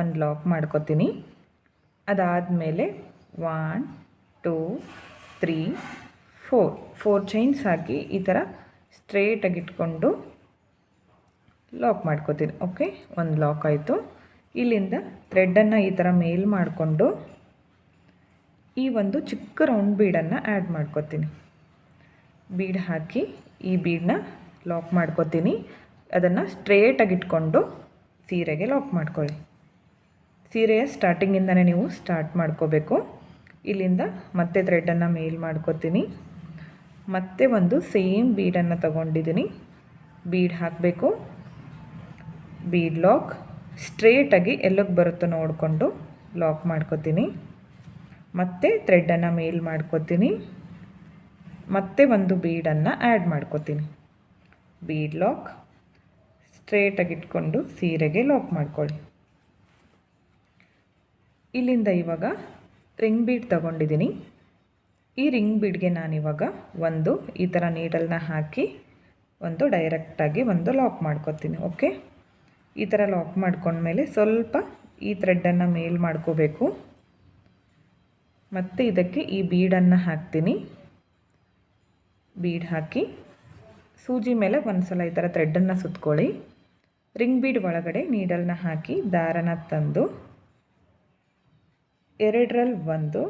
Speaker 1: ಒಂದು ಲಾಕ್ ಮಾಡ್ಕೋತೀನಿ. ಅದಾದಮೇಲೆ one two three four four chains ಹಾಕಿ ಈ ಥರ ಸ್ಟ್ರೇಟಾಗಿ ಇಟ್ಕೊಂಡು ಲಾಕ್ ಮಾಡ್ಕೋತೀನಿ. ಓಕೆ ಒಂದು ಲಾಕ್ ಆಯಿತು. ಇಲ್ಲಿಂದ ಥ್ರೆಡ್ಡನ್ನು ಈ ಥರ ಮೇಲ್ ಮಾಡಿಕೊಂಡು ಈ ಒಂದು ಚಿಕ್ಕ ರೌಂಡ್ ಬೀಡನ್ನು ಆ್ಯಡ್ ಮಾಡ್ಕೋತೀನಿ. ಬೀಡ್ ಹಾಕಿ ಈ ಬೀಡನ್ನ ಲಾಕ್ ಮಾಡ್ಕೋತೀನಿ. ಅದನ್ನು ಸ್ಟ್ರೇಟಾಗಿ ಇಟ್ಕೊಂಡು ಸೀರೆಗೆ ಲಾಕ್ ಮಾಡ್ಕೊಳ್ಳಿ. ಸೀರೆಯ ಸ್ಟಾರ್ಟಿಂಗಿಂದನೇ ನೀವು ಸ್ಟಾರ್ಟ್ ಮಾಡ್ಕೋಬೇಕು. ಇಲ್ಲಿಂದ ಮತ್ತೆ ಥ್ರೆಡನ್ನು ಮೇಲ್ ಮಾಡ್ಕೋತೀನಿ. ಮತ್ತೆ ಒಂದು ಸೇಮ್ ಬೀಡನ್ನು ತಗೊಂಡಿದ್ದೀನಿ ಬೀಡ್ ಹಾಕಬೇಕು. ಬೀಡ್ ಲಾಕ್ ಸ್ಟ್ರೇಟಾಗಿ ಎಲ್ಲಕ್ಕೆ ಬರುತ್ತೋ ನೋಡಿಕೊಂಡು ಲಾಕ್ ಮಾಡ್ಕೋತೀನಿ. ಮತ್ತೆ ಥ್ರೆಡನ್ನು ಮೇಲ್ ಮಾಡ್ಕೋತೀನಿ. ಮತ್ತೆ ಒಂದು ಬೀಡನ್ನು ಆ್ಯಡ್ ಮಾಡ್ಕೋತೀನಿ. ಬೀಡ್ ಲಾಕ್ ಸ್ಟ್ರೇಟಾಗಿ ಇಟ್ಕೊಂಡು ಸೀರೆಗೆ ಲಾಕ್ ಮಾಡ್ಕೊಳ್ಳಿ. ಇಲ್ಲಿಂದ ಇವಾಗ ರಿಂಗ್ ಬೀಡ್ ತಗೊಂಡಿದ್ದೀನಿ ಈ ರಿಂಗ್ ಬೀಡ್ಗೆ ನಾನಿವಾಗ ಒಂದು ಈ ಥರ ನೀಡಲ್ನ ಹಾಕಿ ಒಂದು ಡೈರೆಕ್ಟಾಗಿ ಒಂದು ಲಾಕ್ ಮಾಡ್ಕೊತೀನಿ ಓಕೆ ಈ ಥರ ಲಾಕ್ ಮಾಡ್ಕೊಂಡ್ಮೇಲೆ ಸ್ವಲ್ಪ ಈ ಥ್ರೆಡ್ಡನ್ನು ಮೇಲ್ ಮಾಡ್ಕೋಬೇಕು. ಮತ್ತು ಇದಕ್ಕೆ ಈ ಬೀಡನ್ನು ಹಾಕ್ತೀನಿ. ಬೀಡ್ ಹಾಕಿ ಸೂಜಿ ಮೇಲೆ ಒಂದು ಸಲ ಈ ಥರ ಥ್ರೆಡ್ಡನ್ನು ಸುತ್ಕೊಳ್ಳಿ. ರಿಂಗ್ ಬೀಡ್ ಒಳಗಡೆ ನೀಡಲ್ನ ಹಾಕಿ ದಾರನ ತಂದು ಎರಡರಲ್ಲಿ ಒಂದು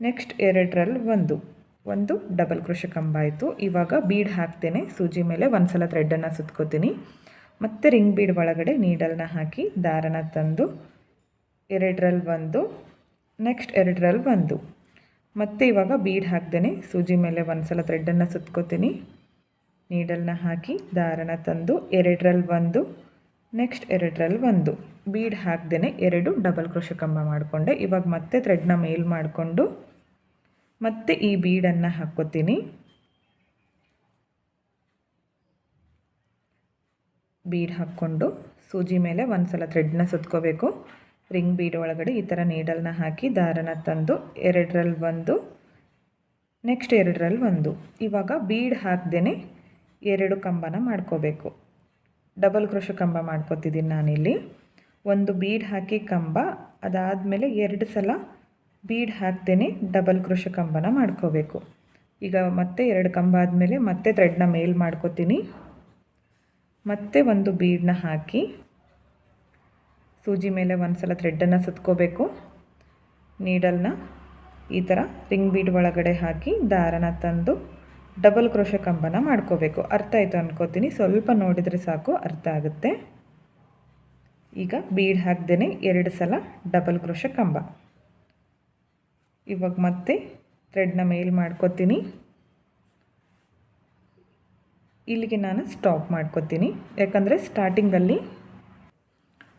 Speaker 1: ನೆಕ್ಸ್ಟ್ ಎರಡರಲ್ಲಿ ಒಂದು. ಒಂದು ಡಬಲ್ ಕೃಷಿ ಕಂಬ ಆಯಿತು. ಇವಾಗ ಬೀಡ್ ಹಾಕ್ತೇನೆ. ಸೂಜಿ ಮೇಲೆ ಒಂದು ಸಲ ಥ್ರೆಡ್ಡನ್ನು ಸುತ್ಕೋತೀನಿ. ಮತ್ತು ರಿಂಗ್ ಬೀಡ್ ಒಳಗಡೆ ನೀಡಲ್ನ ಹಾಕಿ ದಾರನ ತಂದು ಎರಡರಲ್ಲಿ ಒಂದು ನೆಕ್ಸ್ಟ್ ಎರಡರಲ್ಲಿ ಒಂದು ಮತ್ತೆ ಇವಾಗ ಬೀಡ್ ಹಾಕ್ತೇನೆ ಸೂಜಿ ಮೇಲೆ ಒಂದು ಸಲ ಥ್ರೆಡ್ಡನ್ನು ಸುತ್ಕೋತೀನಿ. ನೀಡಲ್ನ ಹಾಕಿ ದಾರನ ತಂದು ಎರಡರಲ್ಲಿ ಒಂದು ನೆಕ್ಸ್ಟ್ ಎರಡರಲ್ಲಿ ಒಂದು ಬೀಡ್ ಹಾಕ್ದೇ ಎರಡು ಡಬಲ್ ಕ್ರೋಶ ಕಂಬ ಮಾಡಿಕೊಂಡೆ. ಇವಾಗ ಮತ್ತೆ ಥ್ರೆಡ್ನ ಮೇಲ್ ಮಾಡಿಕೊಂಡು ಮತ್ತೆ ಈ ಬೀಡನ್ನು ಹಾಕ್ಕೋತೀನಿ. ಬೀಡ್ ಹಾಕ್ಕೊಂಡು ಸೂಜಿ ಮೇಲೆ ಒಂದು ಸಲ ಥ್ರೆಡ್ನ ಸುತ್ಕೋಬೇಕು. ರಿಂಗ್ ಬೀಡ್ ಒಳಗಡೆ ಈ ಥರ ನೀಡಲ್ನ ಹಾಕಿ ದಾರನ ತಂದು ಎರಡರಲ್ಲಿ ಒಂದು ನೆಕ್ಸ್ಟ್ ಎರಡರಲ್ಲಿ ಒಂದು. ಇವಾಗ ಬೀಡ್ ಹಾಕ್ದೇ ಎರಡು ಕಂಬನ ಮಾಡ್ಕೋಬೇಕು. ಡಬಲ್ ಕ್ರೋಶ ಕಂಬ ಮಾಡ್ಕೋತಿದ್ದೀನಿ ನಾನಿಲ್ಲಿ. ಒಂದು ಬೀಡ್ ಹಾಕಿ ಕಂಬ, ಅದಾದಮೇಲೆ ಎರಡು ಸಲ ಬೀಡ್ ಹಾಕ್ದೇ ಡಬಲ್ ಕ್ರೋಶ ಕಂಬನ ಮಾಡ್ಕೋಬೇಕು. ಈಗ ಮತ್ತೆ ಎರಡು ಕಂಬ ಆದಮೇಲೆ ಮತ್ತೆ ಥ್ರೆಡ್ನ ಮೇಲ್ ಮಾಡ್ಕೋತೀನಿ. ಮತ್ತೆ ಒಂದು ಬೀಡನ್ನ ಹಾಕಿ ಸೂಜಿ ಮೇಲೆ ಒಂದು ಸಲ ಥ್ರೆಡ್ಡನ್ನು ಸುತ್ಕೋಬೇಕು. ನೀಡಲ್ನ ಈ ಥರ ರಿಂಗ್ ಬೀಡ್ ಒಳಗಡೆ ಹಾಕಿ ದಾರನ ತಂದು ಡಬಲ್ ಕ್ರೋಶ ಕಂಬನ ಮಾಡ್ಕೋಬೇಕು. ಅರ್ಥ ಆಯಿತು ಅನ್ಕೋತೀನಿ. ಸ್ವಲ್ಪ ನೋಡಿದರೆ ಸಾಕು, ಅರ್ಥ ಆಗುತ್ತೆ. ಈಗ ಬೀಡ್ ಹಾಕ್ದೇ ಎರಡು ಸಲ ಡಬಲ್ ಕ್ರೋಶ ಕಂಬ. ಇವಾಗ ಮತ್ತೆ ಥ್ರೆಡ್ನ ಮೇಲ್ ಮಾಡ್ಕೋತೀನಿ. ಇಲ್ಲಿಗೆ ನಾನು ಸ್ಟಾಪ್ ಮಾಡ್ಕೋತೀನಿ. ಯಾಕಂದರೆ ಸ್ಟಾರ್ಟಿಂಗಲ್ಲಿ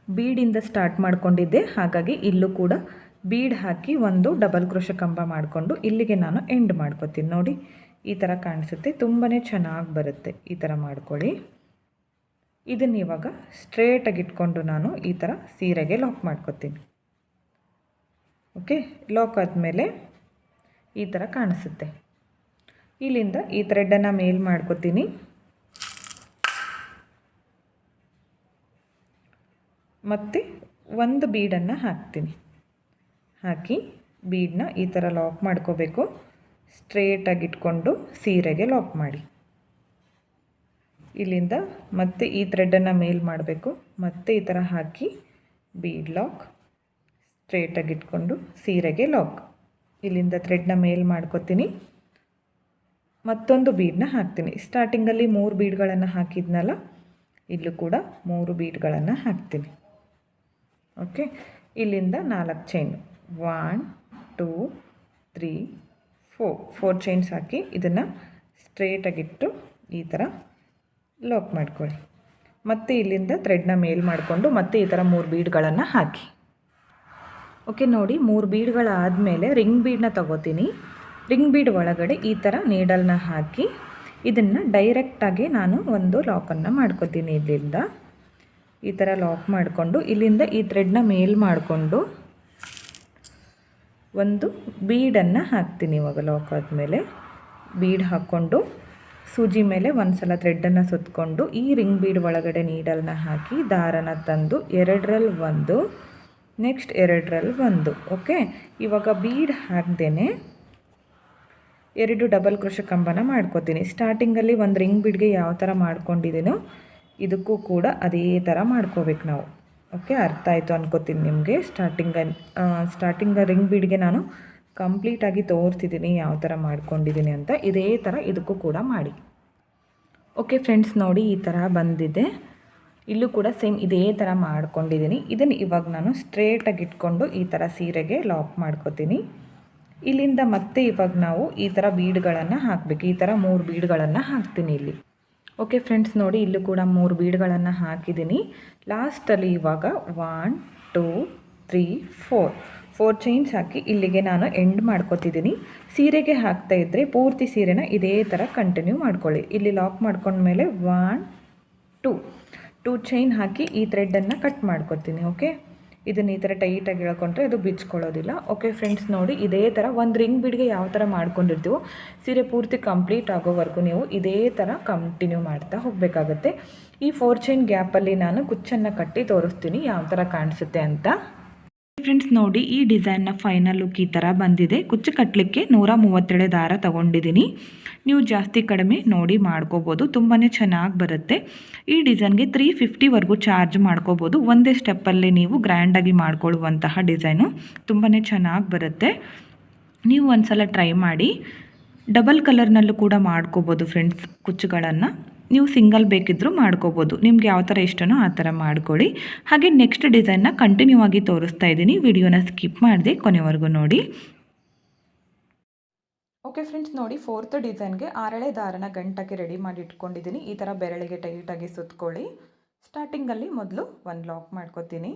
Speaker 1: ಬೀಡಿಂದ ಸ್ಟಾರ್ಟ್ ಮಾಡ್ಕೊಂಡಿದ್ದೆ. ಹಾಗಾಗಿ ಇಲ್ಲೂ ಕೂಡ ಬೀಡ್ ಹಾಕಿ ಒಂದು ಡಬಲ್ ಕ್ರೋಶ ಕಂಬ ಮಾಡಿಕೊಂಡು ಇಲ್ಲಿಗೆ ನಾನು ಎಂಡ್ ಮಾಡ್ಕೋತೀನಿ. ನೋಡಿ, ಈ ಥರ ಕಾಣಿಸುತ್ತೆ. ತುಂಬಾ ಚೆನ್ನಾಗಿ ಬರುತ್ತೆ ಈ ಥರ ಮಾಡ್ಕೊಳ್ಳಿ. ಇದನ್ನು ಇವಾಗ ಸ್ಟ್ರೇಟಾಗಿ ಇಟ್ಕೊಂಡು ನಾನು ಈ ಥರ ಸೀರೆಗೆ ಲಾಕ್ ಮಾಡ್ಕೋತೀನಿ. ಓಕೆ ಲಾಕ್ ಆದಮೇಲೆ ಈ ಥರ ಕಾಣಿಸುತ್ತೆ. ಇಲ್ಲಿಂದ ಈ ಥ್ರೆಡ್ಡನ್ನು ಮೇಲ್ ಮಾಡ್ಕೋತೀನಿ. ಮತ್ತು ಒಂದು ಬೀಡನ್ನು ಹಾಕ್ತೀನಿ. ಹಾಕಿ ಬೀಡನ್ನ ಈ ಥರ ಲಾಕ್ ಮಾಡ್ಕೋಬೇಕು. ಸ್ಟ್ರೇಟಾಗಿ ಇಟ್ಕೊಂಡು ಸೀರೆಗೆ ಲಾಕ್ ಮಾಡಿ. ಇಲ್ಲಿಂದ ಮತ್ತೆ ಈ ಥ್ರೆಡ್ಡನ್ನು ಮೇಲ್ ಮಾಡಬೇಕು. ಮತ್ತೆ ಈ ಥರ ಹಾಕಿ ಬೀಡ್ ಲಾಕ್ ಸ್ಟ್ರೇಟಾಗಿ ಇಟ್ಕೊಂಡು ಸೀರೆಗೆ ಲಾಕ್. ಇಲ್ಲಿಂದ ಥ್ರೆಡ್ನ ಮೇಲ್ ಮಾಡ್ಕೋತೀನಿ. ಮತ್ತೊಂದು ಬೀಡನ್ನ ಹಾಕ್ತೀನಿ. ಸ್ಟಾರ್ಟಿಂಗಲ್ಲಿ ಮೂರು ಬೀಡ್ಗಳನ್ನು ಹಾಕಿದ್ನಲ್ಲ, ಇಲ್ಲೂ ಕೂಡ ಮೂರು ಬೀಡ್ಗಳನ್ನು ಹಾಕ್ತೀನಿ. ಓಕೆ ಇಲ್ಲಿಂದ ನಾಲ್ಕು chain one two three four four chains ಹಾಕಿ ಇದನ್ನು ಸ್ಟ್ರೇಟಾಗಿಟ್ಟು ಈ ಥರ ಲಾಕ್ ಮಾಡ್ಕೊಳ್ಳಿ. ಮತ್ತು ಇಲ್ಲಿಂದ ಥ್ರೆಡ್ನ ಮೇಲ್ ಮಾಡಿಕೊಂಡು ಮತ್ತೆ ಈ ಥರ ಮೂರು ಬೀಡ್ಗಳನ್ನು ಹಾಕಿ. ಓಕೆ ನೋಡಿ, ಮೂರು ಬೀಡ್ಗಳಾದಮೇಲೆ ರಿಂಗ್ ಬೀಡನ್ನ ತಗೋತೀನಿ. ರಿಂಗ್ ಬೀಡ್ ಒಳಗಡೆ ಈ ಥರ ನೀಡಲ್ನ ಹಾಕಿ ಇದನ್ನು ಡೈರೆಕ್ಟಾಗಿ ನಾನು ಒಂದು ಲಾಕನ್ನು ಮಾಡ್ಕೋತೀನಿ ಇಲ್ಲಿಂದ. ಈ ಥರ ಲಾಕ್ ಮಾಡಿಕೊಂಡು ಇಲ್ಲಿಂದ ಈ ಥ್ರೆಡ್ನ ಮೇಲ್ ಮಾಡಿಕೊಂಡು ಒಂದು ಬೀಡನ್ನು ಹಾಕ್ತೀನಿ ಇವಾಗ ಲಾಕ್ ಆದಮೇಲೆ. ಬೀಡ್ ಹಾಕ್ಕೊಂಡು ಸೂಜಿ ಮೇಲೆ ಒಂದು ಸಲ ಥ್ರೆಡ್ಡನ್ನು ಸುತ್ತಕೊಂಡು ಈ ರಿಂಗ್ ಬೀಡ್ ಒಳಗಡೆ ನೀಡಲ್ನ ಹಾಕಿ ದಾರನ ತಂದು ಎರಡರಲ್ಲಿ ಒಂದು ನೆಕ್ಸ್ಟ್ ಎರಡರಲ್ಲಿ ಒಂದು ಓಕೆ ಇವಾಗ ಬೀಡ್ ಹಾಕ್ದೇ ಎರಡು ಡಬಲ್ ಕೃಷ ಕಂಬನ ಮಾಡ್ಕೋತೀನಿ. ಸ್ಟಾರ್ಟಿಂಗಲ್ಲಿ ಒಂದು ರಿಂಗ್ ಬೀಡ್ಗೆ ಯಾವ ಥರ ಮಾಡ್ಕೊಂಡಿದ್ದೀನೋ ಇದಕ್ಕೂ ಕೂಡ ಅದೇ ಥರ ಮಾಡ್ಕೋಬೇಕು ನಾವು. ಓಕೆ, ಅರ್ಥ ಆಯಿತು ಅನ್ಕೋತೀನಿ ನಿಮಗೆ. ಸ್ಟಾರ್ಟಿಂಗ ಸ್ಟಾರ್ಟಿಂಗ್ ರಿಂಗ್ ಬೀಡ್ಗೆ ನಾನು ಕಂಪ್ಲೀಟಾಗಿ ತೋರ್ತಿದ್ದೀನಿ ಯಾವ ಥರ ಮಾಡ್ಕೊಂಡಿದ್ದೀನಿ ಅಂತ. ಇದೇ ಥರ ಇದಕ್ಕೂ ಕೂಡ ಮಾಡಿ. ಓಕೆ ಫ್ರೆಂಡ್ಸ್ ನೋಡಿ ಈ ಥರ ಬಂದಿದೆ. ಇಲ್ಲೂ ಕೂಡ ಸೇಮ್ ಇದೇ ಥರ ಮಾಡ್ಕೊಂಡಿದ್ದೀನಿ ಇದನ್ನು ಇವಾಗ ನಾನು ಸ್ಟ್ರೇಟಾಗಿ ಇಟ್ಕೊಂಡು ಈ ಥರ ಸೀರೆಗೆ ಲಾಕ್ ಮಾಡ್ಕೋತೀನಿ. ಇಲ್ಲಿಂದ ಮತ್ತೆ ಇವಾಗ ನಾವು ಈ ಥರ ಬೀಡ್ಗಳನ್ನು ಹಾಕಬೇಕು. ಈ ಥರ ಮೂರು ಬೀಡ್ಗಳನ್ನು ಹಾಕ್ತೀನಿ ಇಲ್ಲಿ. ಓಕೆ ಫ್ರೆಂಡ್ಸ್ ನೋಡಿ ಇಲ್ಲೂ ಕೂಡ ಮೂರು ಬೀಡ್ಗಳನ್ನು ಹಾಕಿದ್ದೀನಿ. ಲಾಸ್ಟಲ್ಲಿ ಇವಾಗ one two three four four chains ಹಾಕಿ ಇಲ್ಲಿಗೆ ನಾನು ಎಂಡ್ ಮಾಡ್ಕೊತಿದ್ದೀನಿ. ಸೀರೆಗೆ ಹಾಕ್ತಾ ಇದ್ದರೆ ಪೂರ್ತಿ ಸೀರೆನ ಇದೇ ಥರ ಕಂಟಿನ್ಯೂ ಮಾಡ್ಕೊಳ್ಳಿ. ಇಲ್ಲಿ ಲಾಕ್ ಮಾಡ್ಕೊಂಡ್ಮೇಲೆ ಒನ್ ಟೂ ಟೂ ಚೈನ್ ಹಾಕಿ ಈ ಥ್ರೆಡ್ಡನ್ನು ಕಟ್ ಮಾಡ್ಕೊತೀನಿ ಓಕೆ ಇದನ್ನು ಈ ಥರ ಟೈಟಾಗಿ ಹೇಳ್ಕೊಂಡ್ರೆ ಅದು ಬಿಚ್ಕೊಳ್ಳೋದಿಲ್ಲ. ಓಕೆ ಫ್ರೆಂಡ್ಸ್ ನೋಡಿ ಇದೇ ಥರ ಒಂದು ರಿಂಗ್ ಬಿಡ್ಗೆ ಯಾವ ಥರ ಮಾಡ್ಕೊಂಡಿರ್ತೀವೋ, ಸೀರೆ ಪೂರ್ತಿ ಕಂಪ್ಲೀಟ್ ಆಗೋವರೆಗೂ ನೀವು ಇದೇ ಥರ ಕಂಟಿನ್ಯೂ ಮಾಡ್ತಾ ಹೋಗಬೇಕಾಗತ್ತೆ. ಈ ಫೋರ್ ಚೈನ್ ಗ್ಯಾಪಲ್ಲಿ ನಾನು ಕುಚ್ಚನ್ನು ಕಟ್ಟಿ ತೋರಿಸ್ತೀನಿ, ಯಾವ ಥರ ಕಾಣಿಸುತ್ತೆ ಅಂತ. ಫ್ರೆಂಡ್ಸ್ ನೋಡಿ ಈ ಡಿಸೈನ್ನ ಫೈನಲ್ ಲುಕ್ ಈ ಥರ ಬಂದಿದೆ. ಕುಚ್ಚು ಕಟ್ಟಲಿಕ್ಕೆ ನೂರ ಮೂವತ್ತೆರಡು ದಾರ ತಗೊಂಡಿದ್ದೀನಿ. ನೀವು ಜಾಸ್ತಿ ಕಡಿಮೆ ನೋಡಿ ಮಾಡ್ಕೋಬೋದು. ತುಂಬಾ ಚೆನ್ನಾಗಿ ಬರುತ್ತೆ. ಈ ಡಿಸೈನ್ಗೆ ತ್ರೀ ಫಿಫ್ಟಿವರೆಗೂ ಚಾರ್ಜ್ ಮಾಡ್ಕೋಬೋದು. ಒಂದೇ ಸ್ಟೆಪ್ಪಲ್ಲೇ ನೀವು ಗ್ರ್ಯಾಂಡಾಗಿ ಮಾಡ್ಕೊಳ್ಳುವಂತಹ ಡಿಸೈನು ತುಂಬಾ ಚೆನ್ನಾಗಿ ಬರುತ್ತೆ. ನೀವು ಒಂದು ಸಲ ಟ್ರೈ ಮಾಡಿ ಡಬಲ್ ಕಲರ್ನಲ್ಲೂ ಕೂಡ ಮಾಡ್ಕೋಬೋದು ಫ್ರೆಂಡ್ಸ್ ಕುಚ್ಚುಗಳನ್ನು. ನೀವು ಸಿಂಗಲ್ ಬೇಕಿದ್ದರೂ ಮಾಡ್ಕೋಬೋದು. ನಿಮ್ಗೆ ಯಾವ ಥರ ಇಷ್ಟನೋ ಆ ಥರ ಮಾಡ್ಕೊಳ್ಳಿ. ಹಾಗೆ ನೆಕ್ಸ್ಟ್ ಡಿಸೈನ್ನ ಕಂಟಿನ್ಯೂ ಆಗಿ ತೋರಿಸ್ತಾ ಇದ್ದೀನಿ. ವಿಡಿಯೋನ ಸ್ಕಿಪ್ ಮಾಡಿದೆ ಕೊನೆವರೆಗೂ ನೋಡಿ. ಓಕೆ ಫ್ರೆಂಡ್ಸ್ ನೋಡಿ ಫೋರ್ತ್ ಡಿಸೈನ್ಗೆ ಆರಳೆ ದಾರನ ಗಂಟಕ್ಕೆ ರೆಡಿ ಮಾಡಿ ಇಟ್ಕೊಂಡಿದ್ದೀನಿ. ಈ ಥರ ಬೆರಳಿಗೆ ಟೈಟಾಗಿ ಸುತ್ಕೊಳ್ಳಿ. ಸ್ಟಾರ್ಟಿಂಗಲ್ಲಿ ಮೊದಲು ಒಂದು ಲಾಕ್ ಮಾಡ್ಕೋತೀನಿ.